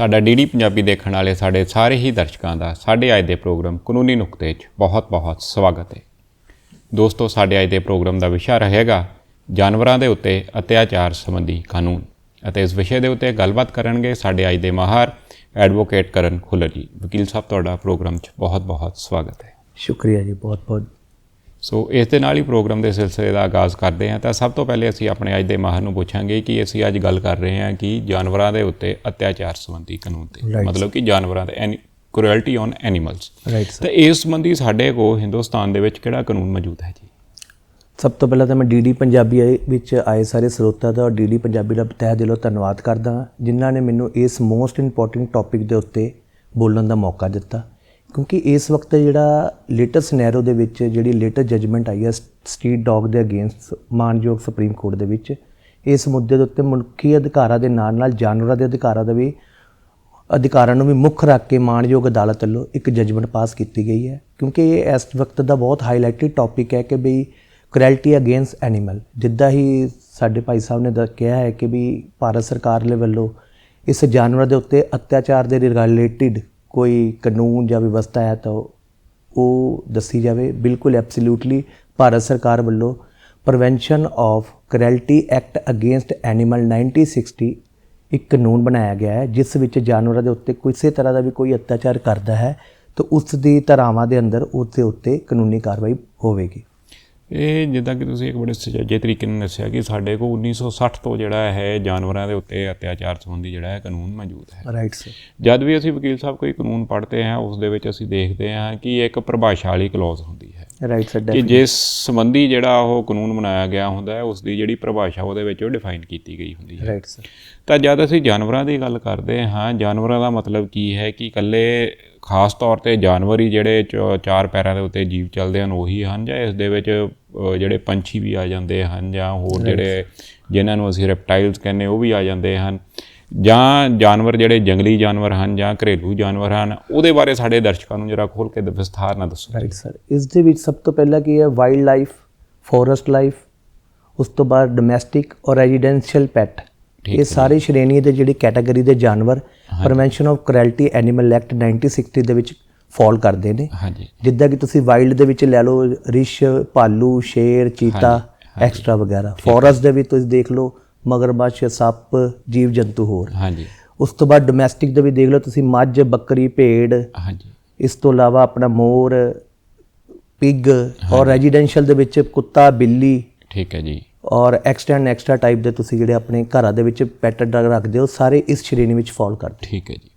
ਸਾਡਾ ਡੀਡੀ ਪੰਜਾਬੀ ਦੇਖਣ ਵਾਲੇ ਸਾਡੇ ਸਾਰੇ ਹੀ ਦਰਸ਼ਕਾਂ ਦਾ ਸਾਡੇ ਅੱਜ ਦੇ ਪ੍ਰੋਗਰਾਮ ਕਾਨੂੰਨੀ ਨੁਕਤੇ 'ਚ ਬਹੁਤ-ਬਹੁਤ ਸਵਾਗਤ ਹੈ। ਦੋਸਤੋ, ਸਾਡੇ ਅੱਜ ਦੇ ਪ੍ਰੋਗਰਾਮ ਦਾ ਵਿਸ਼ਾ ਰਹੇਗਾ ਜਾਨਵਰਾਂ ਦੇ ਉੱਤੇ ਅਤਿਆਚਾਰ ਸੰਬੰਧੀ ਕਾਨੂੰਨ ਅਤੇ ਇਸ ਵਿਸ਼ੇ ਦੇ ਉੱਤੇ ਗੱਲਬਾਤ ਕਰਨਗੇ ਸਾਡੇ ਅੱਜ ਦੇ ਮਾਹਰ ਐਡਵੋਕੇਟ ਕਰਨ ਖੁੱਲਰ ਜੀ। ਵਕੀਲ ਸਾਹਿਬ, ਤੁਹਾਡਾ ਪ੍ਰੋਗਰਾਮ 'ਚ ਬਹੁਤ-ਬਹੁਤ ਸਵਾਗਤ ਹੈ। ਸ਼ੁਕਰੀਆ ਜੀ, ਬਹੁਤ ਬਹੁਤ ਸੋ ਇਸ ਦੇ ਨਾਲ ਹੀ ਪ੍ਰੋਗਰਾਮ ਦੇ ਸਿਲਸਿਲੇ ਦਾ ਆਗਾਜ਼ ਕਰਦੇ ਹਾਂ। ਤਾਂ ਸਭ ਤੋਂ ਪਹਿਲੇ ਅਸੀਂ ਆਪਣੇ ਅੱਜ ਦੇ ਮਾਹਰ ਨੂੰ ਪੁੱਛਾਂਗੇ ਕਿ ਅਸੀਂ ਅੱਜ ਗੱਲ ਕਰ ਰਹੇ ਹਾਂ ਕਿ ਜਾਨਵਰਾਂ ਦੇ ਉੱਤੇ ਅਤਿਆਚਾਰ ਸੰਬੰਧੀ ਕਾਨੂੰਨ ਤੇ. ਮਤਲਬ ਕਿ ਜਾਨਵਰਾਂ ਤੇ cruelty on animals right sir ਤੇ ਇਸ ਸੰਬੰਧੀ ਸਾਡੇ ਕੋਲ ਹਿੰਦੁਸਤਾਨ ਦੇ ਵਿੱਚ ਕਿਹੜਾ ਕਾਨੂੰਨ ਮੌਜੂਦ ਹੈ ਜੀ? ਸਭ ਤੋਂ ਪਹਿਲਾਂ ਤਾਂ ਮੈਂ ਡੀਡੀ ਪੰਜਾਬੀ ਆਏ- ਵਿੱਚ ਆਏ ਸਾਰੇ ਸਰੋਤਾ ਦਾ ਔਰ ਡੀਡੀ ਪੰਜਾਬੀ ਦਾ ਤਹਿ ਦਿਲੋਂ ਧੰਨਵਾਦ ਕਰਦਾ ਹਾਂ ਜਿਨ੍ਹਾਂ ਨੇ ਮੈਨੂੰ ਇਸ ਮੋਸਟ ਇੰਪੋਰਟੈਂਟ ਟੌਪਿਕ ਦੇ ਉੱਤੇ ਬੋਲਣ ਦਾ ਮੌਕਾ ਦਿੱਤਾ। ਕਿਉਂਕਿ ਇਸ ਵਕਤ ਜਿਹੜਾ ਲੇਟੈਸਟ ਸਿਨੈਰੀਓ ਦੇ ਵਿੱਚ ਜਿਹੜੀ ਲੇਟੈਸਟ ਜਜਮੈਂਟ ਆਈ ਹੈ ਸਟਰੀਟ ਡੌਗ ਦੇ ਅਗੇਂਸਟ ਮਾਨਯੋਗ ਸੁਪਰੀਮ ਕੋਰਟ ਦੇ ਵਿੱਚ, ਇਸ ਮੁੱਦੇ ਦੇ ਉੱਤੇ ਮਨੁੱਖੀ ਅਧਿਕਾਰਾਂ ਦੇ ਨਾਲ ਨਾਲ ਜਾਨਵਰਾਂ ਦੇ ਅਧਿਕਾਰਾਂ ਦਾ ਵੀ, ਅਧਿਕਾਰਾਂ ਨੂੰ ਵੀ ਮੁੱਖ ਰੱਖ ਕੇ ਮਾਣਯੋਗ ਅਦਾਲਤ ਵੱਲੋਂ ਇੱਕ ਜਜਮੈਂਟ ਪਾਸ ਕੀਤੀ ਗਈ ਹੈ। ਕਿਉਂਕਿ ਇਹ ਇਸ ਵਕਤ ਦਾ ਬਹੁਤ ਹਾਈਲਾਈਟਡ ਟੌਪਿਕ ਹੈ ਕਿ ਵੀ ਕ੍ਰੈਲਟੀ ਅਗੇਂਸਟ ਐਨੀਮਲ ਜਿੱਦਾਂ ਹੀ ਸਾਡੇ ਭਾਈ ਸਾਹਿਬ ਨੇ ਦ- ਕਿਹਾ ਹੈ ਕਿ ਵੀ ਭਾਰਤ ਸਰਕਾਰ ਦੇ ਵੱਲੋਂ ਇਸ ਜਾਨਵਰ ਦੇ ਉੱਤੇ ਅਤਿਆਚਾਰ ਦੇ ਰਿਲੇਟਡ ਕੋਈ ਕਾਨੂੰਨ ਜਾਂ ਵਿਵਸਥਾ ਹੈ ਤਾਂ ਉਹ ਦੱਸੀ ਜਾਵੇ। ਬਿਲਕੁਲ ਐਬਸੋਲੂਟਲੀ ਭਾਰਤ ਸਰਕਾਰ ਵੱਲੋਂ prevention of cruelty act against animal 1960 ਇੱਕ ਕਾਨੂੰਨ ਬਣਾਇਆ ਗਿਆ ਹੈ, ਜਿਸ ਵਿੱਚ ਜਾਨਵਰਾਂ ਦੇ ਉੱਤੇ ਕਿਸੇ ਤਰ੍ਹਾਂ ਦਾ ਵੀ ਕੋਈ ਅਤਿਆਚਾਰ ਕਰਦਾ ਹੈ ਤਾਂ ਉਸ ਦੀ ਧਾਰਾਵਾਂ ਦੇ ਅੰਦਰ ਉਸ ਦੇ ਉੱਤੇ ਕਾਨੂੰਨੀ ਕਾਰਵਾਈ ਹੋਵੇਗੀ। ਇਹ ਜਿੱਦਾਂ ਕਿ ਤੁਸੀਂ ਇੱਕ ਬੜੇ ਸੁਚੱਜੇ ਤਰੀਕੇ ਨਾਲ ਦੱਸਿਆ ਕਿ ਸਾਡੇ ਕੋਲ 1960 ਤੋਂ ਜਿਹੜਾ ਹੈ ਜਾਨਵਰਾਂ ਦੇ ਉੱਤੇ ਅਤਿਆਚਾਰ ਸੰਬੰਧੀ ਜਿਹੜਾ ਹੈ ਕਾਨੂੰਨ ਮੌਜੂਦ ਹੈ। ਰਾਈਟ ਸਰ ਜਦ ਵੀ ਅਸੀਂ ਵਕੀਲ ਸਾਹਿਬ ਕੋਈ ਕਾਨੂੰਨ ਪੜ੍ਹਦੇ ਹਾਂ ਉਸ ਦੇ ਵਿੱਚ ਅਸੀਂ ਦੇਖਦੇ ਹਾਂ ਕਿ ਇੱਕ ਪ੍ਰਭਾਸ਼ਾ ਵਾਲੀ ਕਲੌਜ਼ ਹੁੰਦੀ ਹੈ। ਰਾਈਟ ਸਰ ਕਿ ਜਿਸ ਸੰਬੰਧੀ ਜਿਹੜਾ ਉਹ ਕਾਨੂੰਨ ਬਣਾਇਆ ਗਿਆ ਹੁੰਦਾ ਹੈ ਉਸ ਦੀ ਜਿਹੜੀ ਪ੍ਰਭਾਸ਼ਾ ਉਹਦੇ ਵਿੱਚ ਉਹ ਡਿਫਾਈਨ ਕੀਤੀ ਗਈ ਹੁੰਦੀ ਹੈ। ਰਾਈਟ ਸਰ ਤਾਂ ਜਦ ਅਸੀਂ ਜਾਨਵਰਾਂ ਦੀ ਗੱਲ ਕਰਦੇ ਹਾਂ ਜਾਨਵਰਾਂ ਦਾ ਮਤਲਬ ਕੀ ਹੈ ਕਿ ਇਕੱਲੇ ਖਾਸ ਤੌਰ ਤੇ ਜਾਨਵਰ ਹੀ ਜਿਹੜੇ ਚ- ਚਾਰ ਪੈਰਾਂ ਦੇ ਉੱਤੇ ਜੀਵ ਚੱਲਦੇ ਹਨ ਉਹੀ ਹਨ ਜਾਂ ਇਸ ਦੇ ਵਿੱਚ ਜਿਹੜੇ ਪੰਛੀ ਵੀ ਆ ਜਾਂਦੇ ਹਨ ਜਾਂ ਹੋਰ ਜਿਹੜੇ ਜਿਨ੍ਹਾਂ ਨੂੰ ਅਸੀਂ ਰੈਪਟਾਈਲਸ ਕਹਿੰਦੇ ਉਹ ਵੀ ਆ ਜਾਂਦੇ ਹਨ। ਜਾਂ ਜਾਨਵਰ ਜਿਹੜੇ ਜੰਗਲੀ ਜਾਨਵਰ ਹਨ ਜਾਂ ਘਰੇਲੂ ਜਾਨਵਰ ਹਨ ਉਹਦੇ ਬਾਰੇ ਸਾਡੇ ਦਰਸ਼ਕਾਂ ਨੂੰ ਜਰਾ ਖੋਲ ਕੇ ਵਿਸਥਾਰ ਨਾਲ ਦੱਸੋ। ਰਾਈਟ ਸਰ ਇਸ ਦੇ ਵਿੱਚ ਸਭ ਤੋਂ ਪਹਿਲਾਂ ਕੀ ਹੈ? ਵਾਈਲਡ ਲਾਈਫ ਫੋਰੈਸਟ ਲਾਈਫ ਉਸ ਤੋਂ ਬਾਅਦ ਡੋਮੈਸਟਿਕ ਔਰ ਰੈਜ਼ੀਡੈਂਸ਼ੀਅਲ ਪੈਟ ਇਹ ਸਾਰੇ ਸ਼੍ਰੇਣੀ ਦੇ ਜਿਹੜੀ ਕੈਟਾਗਰੀ ਦੇ ਜਾਨਵਰ prevention of cruelty animal act 1960 ਦੇ ਵਿੱਚ ਫਾਲ ਕਰਦੇ ਨੇ। ਹਾਂਜੀ। ਜਿੱਦਾਂ ਕਿ ਤੁਸੀਂ ਵਾਈਲਡ ਦੇ ਵਿੱਚ ਲੈ ਲਓ ਰਿਛ ਭਾਲੂ ਸ਼ੇਰ ਚੀਤਾ ਐਕਸਟਰਾ ਵਗੈਰਾ। ਫੋਰੈਸਟ ਦੇ ਵਿੱਚ ਤੁਸੀਂ ਦੇਖ ਲਓ ਮਗਰਮੱਛ ਸੱਪ ਜੀਵ ਜੰਤੂ ਹੋਰ। ਹਾਂਜੀ। ਉਸ ਤੋਂ ਬਾਅਦ ਡੋਮੈਸਟਿਕ ਦੇ ਵੀ ਦੇਖ ਲਓ ਤੁਸੀਂ ਮੱਝ ਬੱਕਰੀ ਭੇਡ। ਹਾਂਜੀ। ਇਸ ਤੋਂ ਇਲਾਵਾ ਆਪਣਾ ਮੋਰ ਪਿਗ ਔਰ ਰੈਜ਼ੀਡੈਂਸ਼ੀਅਲ ਦੇ ਵਿੱਚ ਕੁੱਤਾ ਬਿੱਲੀ। ਠੀਕ ਹੈ ਜੀ। ਔਰ ਐਕਸਟਰਾ ਐਂਡ ਐਕਸਟਰਾ ਟਾਈਪ ਦੇ ਤੁਸੀਂ ਜਿਹੜੇ ਆਪਣੇ ਘਰਾਂ ਦੇ ਵਿੱਚ ਪੈਟ ਡਗ ਰੱਖਦੇ ਹੋ ਸਾਰੇ ਇਸ ਸ਼੍ਰੇਣੀ ਵਿੱਚ ਫਾਲ ਕਰਦੇ ਠੀਕ ਹੈ ਜੀ।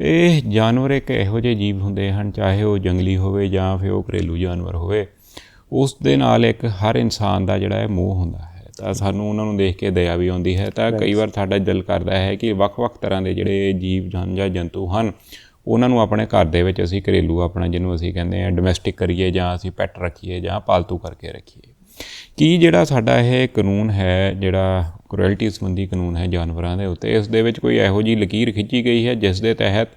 ਇਹ ਜਾਨਵਰ ਇੱਕ ਇਹੋ ਜਿਹੇ ਜੀਵ ਹੁੰਦੇ ਹਨ ਚਾਹੇ ਉਹ ਜੰਗਲੀ ਹੋਵੇ ਜਾਂ ਫਿਰ ਉਹ ਘਰੇਲੂ ਜਾਨਵਰ ਹੋਵੇ ਉਸ ਦੇ ਨਾਲ ਇੱਕ ਹਰ ਇਨਸਾਨ ਦਾ ਜਿਹੜਾ ਹੈ ਮੋਹ ਹੁੰਦਾ ਹੈ। ਤਾਂ ਸਾਨੂੰ ਉਹਨਾਂ ਨੂੰ ਦੇਖ ਕੇ ਦਇਆ ਵੀ ਆਉਂਦੀ ਹੈ। ਤਾਂ ਕਈ ਵਾਰ ਸਾਡਾ ਦਿਲ ਕਰਦਾ ਹੈ ਕਿ ਵੱਖ-ਵੱਖ ਤਰ੍ਹਾਂ ਦੇ ਜਿਹੜੇ ਜੀਵ ਜਨ ਜਾਂ ਜੰਤੂ ਹਨ ਉਹਨਾਂ ਨੂੰ ਆਪਣੇ ਘਰ ਦੇ ਵਿੱਚ ਅਸੀਂ ਘਰੇਲੂ ਆਪਣਾ ਜਿਹਨੂੰ ਅਸੀਂ ਕਹਿੰਦੇ ਆ ਡੋਮੈਸਟਿਕ ਕਰੀਏ ਜਾਂ ਅਸੀਂ ਪੈਟ ਰੱਖੀਏ ਜਾਂ ਪਾਲਤੂ ਕਰਕੇ ਰੱਖੀਏ। ਕੀ ਜਿਹੜਾ ਸਾਡਾ ਇਹ ਕਾਨੂੰਨ ਹੈ ਜਿਹੜਾ ਕ੍ਰੂਐਲਟੀ ਸੰਬੰਧੀ ਕਾਨੂੰਨ ਹੈ ਜਾਨਵਰਾਂ ਦੇ ਉੱਤੇ ਇਸ ਦੇ ਵਿੱਚ ਕੋਈ ਇਹੋ ਜੀ ਲਕੀਰ ਖਿੱਚੀ ਗਈ ਹੈ ਜਿਸ ਦੇ ਤਹਿਤ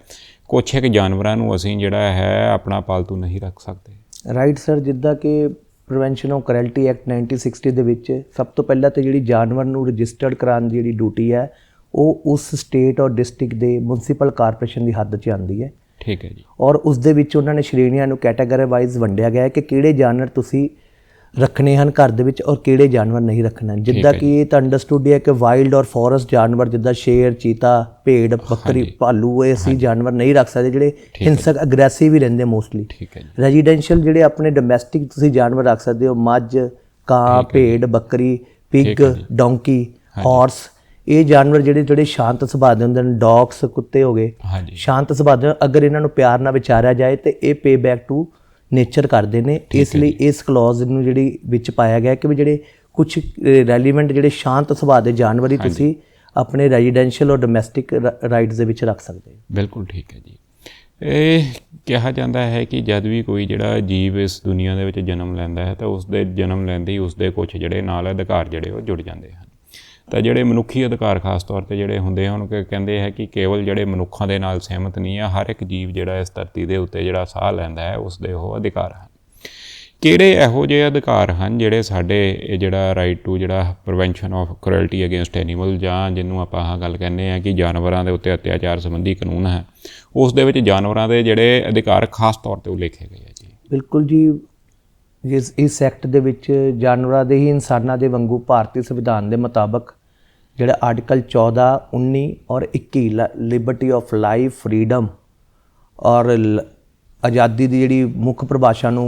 ਕੁਛ ਇੱਕ ਜਾਨਵਰਾਂ ਨੂੰ ਅਸੀਂ ਜਿਹੜਾ ਹੈ ਆਪਣਾ ਪਾਲਤੂ ਨਹੀਂ ਰੱਖ ਸਕਦੇ? ਰਾਈਟ ਸਰ ਜਿੱਦਾਂ ਕਿ ਪ੍ਰੀਵੈਂਸ਼ਨ ਆਫ ਕਰੈਲਟੀ ਐਕਟ 1960 ਦੇ ਵਿੱਚ ਸਭ ਤੋਂ ਪਹਿਲਾਂ ਤੇ ਜਿਹੜੀ ਜਾਨਵਰ ਨੂੰ ਰਜਿਸਟਰਡ ਕਰਾਉਣ ਦੀ ਜਿਹੜੀ ਡਿਊਟੀ ਹੈ ਉਹ ਉਸ ਸਟੇਟ ਔਰ ਡਿਸਟ੍ਰਿਕਟ ਦੇ ਮਿਊਨਿਸਪਲ ਕਾਰਪੋਰੇਸ਼ਨ ਦੀ ਹੱਦ 'ਚ ਆਉਂਦੀ ਹੈ। ਠੀਕ ਹੈ ਜੀ। ਔਰ ਉਸ ਦੇ ਵਿੱਚ ਉਹਨਾਂ ਨੇ ਸ਼੍ਰੇਣੀਆਂ ਨੂੰ ਕੈਟਾਗਰੀ ਵਾਈਜ਼ ਵੰਡਿਆ ਗਿਆ ਹੈ ਕਿ ਕਿਹੜੇ ਜਾਨਵਰ ਤੁਸੀਂ ਰੱਖਣੇ ਹਨ ਘਰ ਦੇ ਵਿੱਚ ਔਰ ਕਿਹੜੇ ਜਾਨਵਰ ਨਹੀਂ ਰੱਖਣੇ। ਜਿੱਦਾਂ ਕਿ ਇਹ ਤਾਂ ਅੰਡਰਸਟੂਡ ਹੈ ਕਿ ਵਾਈਲਡ ਔਰ ਫੋਰੈਸਟ ਜਾਨਵਰ ਜਿੱਦਾਂ ਸ਼ੇਰ ਚੀਤਾ ਭੇਡ ਬੱਕਰੀ ਭਾਲੂ ਇਹ ਅਸੀਂ ਜਾਨਵਰ ਨਹੀਂ ਰੱਖ ਸਕਦੇ ਜਿਹੜੇ ਹਿੰਸਕ ਅਗਰੈਸਿਵ ਹੀ ਰਹਿੰਦੇ ਮੋਸਟਲੀ ਠੀਕ ਹੈ ਜੀ। ਰੈਜ਼ੀਡੈਂਸ਼ੀਅਲ ਜਿਹੜੇ ਆਪਣੇ ਡੋਮੈਸਟਿਕ ਤੁਸੀਂ ਜਾਨਵਰ ਰੱਖ ਸਕਦੇ ਹੋ ਮੱਝ ਕਾਂ ਭੇਡ ਬੱਕਰੀ ਪਿਗ ਡੋਂਕੀ ਹਾਰਸ ਇਹ ਜਾਨਵਰ ਜਿਹੜੇ ਜਿਹੜੇ ਸ਼ਾਂਤ ਸੁਭਾਅ ਦੇ ਹੁੰਦੇ ਨੇ ਡੌਗਸ ਕੁੱਤੇ ਹੋ ਗਏ। ਹਾਂਜੀ। ਸ਼ਾਂਤ ਸੁਭਾਅ ਦੇ ਅਗਰ ਇਹਨਾਂ ਨੂੰ ਪਿਆਰ ਨਾਲ ਵਿਚਾਰਿਆ ਜਾਏ ਤੇ ਇਹ ਪੇ ਬੈਕ ਟੂ ਨੇਚਰ ਕਰਦੇ ਨੇ ਇਸ ਲਈ ਇਸ ਕਲੌਜ਼ ਨੂੰ ਜਿਹੜੀ ਵਿੱਚ ਪਾਇਆ ਗਿਆ ਕਿ ਵੀ ਜਿਹੜੇ ਕੁਝ ਰੈਲੀਵੈਂਟ ਜਿਹੜੇ ਸ਼ਾਂਤ ਸੁਭਾਅ ਦੇ ਜਾਨਵਰ ਹੀ ਤੁਸੀਂ ਆਪਣੇ ਰੈਜ਼ੀਡੈਂਸ਼ੀਅਲ ਔਰ ਡੋਮੈਸਟਿਕ ਰਾਈਟਸ ਦੇ ਵਿੱਚ ਰੱਖ ਸਕਦੇ ਹੋ। ਬਿਲਕੁਲ ਠੀਕ ਹੈ ਜੀ। ਇਹ ਕਿਹਾ ਜਾਂਦਾ ਹੈ ਕਿ ਜਦ ਵੀ ਕੋਈ ਜਿਹੜਾ ਜੀਵ ਇਸ ਦੁਨੀਆ ਦੇ ਵਿੱਚ ਜਨਮ ਲੈਂਦਾ ਹੈ ਤਾਂ ਉਸ ਦੇ ਜਨਮ ਲੈਂਦੇ ਹੀ ਉਸ ਦੇ ਕੁਝ ਜਿਹੜੇ ਨਾਲ ਅਧਿਕਾਰ ਜਿਹੜੇ ਉਹ ਜੁੜ ਜਾਂਦੇ ਹਨ। ਤਾਂ ਜਿਹੜੇ ਮਨੁੱਖੀ ਅਧਿਕਾਰ ਖਾਸ ਤੌਰ ਤੇ ਜਿਹੜੇ ਹੁੰਦੇ ਹਨ ਕਿ ਕਹਿੰਦੇ ਹੈ ਕਿ ਕੇਵਲ ਜਿਹੜੇ ਮਨੁੱਖਾਂ ਦੇ ਨਾਲ ਸਹਿਮਤ ਨਹੀਂ ਆ, ਹਰ ਇੱਕ ਜੀਵ ਜਿਹੜਾ ਇਸ ਧਰਤੀ ਦੇ ਉੱਤੇ ਜਿਹੜਾ ਸਾਹ ਲੈਂਦਾ ਹੈ, ਉਸ ਦੇ ਉਹ ਅਧਿਕਾਰ ਹਨ। ਕਿਹੜੇ ਇਹੋ ਜਿਹੇ ਅਧਿਕਾਰ ਹਨ ਜਿਹੜੇ ਸਾਡੇ ਇਹ ਜਿਹੜਾ ਰਾਈਟ ਟੂ ਜਿਹੜਾ prevention of cruelty against animal ਜਾਂ ਜਿਹਨੂੰ ਆਪਾਂ ਆਹ ਗੱਲ ਕਹਿੰਦੇ ਆ ਕਿ ਜਾਨਵਰਾਂ ਦੇ ਉੱਤੇ ਅਤਿਆਚਾਰ ਸੰਬੰਧੀ ਕਾਨੂੰਨ ਹੈ, ਉਸ ਦੇ ਵਿੱਚ ਜਾਨਵਰਾਂ ਦੇ ਜਿਹੜੇ ਅਧਿਕਾਰ ਖਾਸ ਤੌਰ ਤੇ ਉਲੇਖੇ ਗਏ ਆ ਜੀ? ਬਿਲਕੁਲ ਜੀ। ਇਸ ਇਸ ਐਕਟ ਦੇ ਵਿੱਚ ਜਾਨਵਰਾਂ ਦੇ ਹੀ ਇਨਸਾਨਾਂ ਦੇ ਵਾਂਗੂ ਭਾਰਤੀ ਸੰਵਿਧਾਨ ਦੇ ਮੁਤਾਬਕ ਜਿਹੜਾ ਆਰਟੀਕਲ 14 19 ਔਰ 21 ਲਿਬਰਟੀ ਆਫ ਲਾਈਫ ਫਰੀडम ਔਰ ਲ- ਆਜ਼ਾਦੀ ਦੀ ਜਿਹੜੀ ਮੁੱਖ ਪਰਿਭਾਸ਼ਾ ਨੂੰ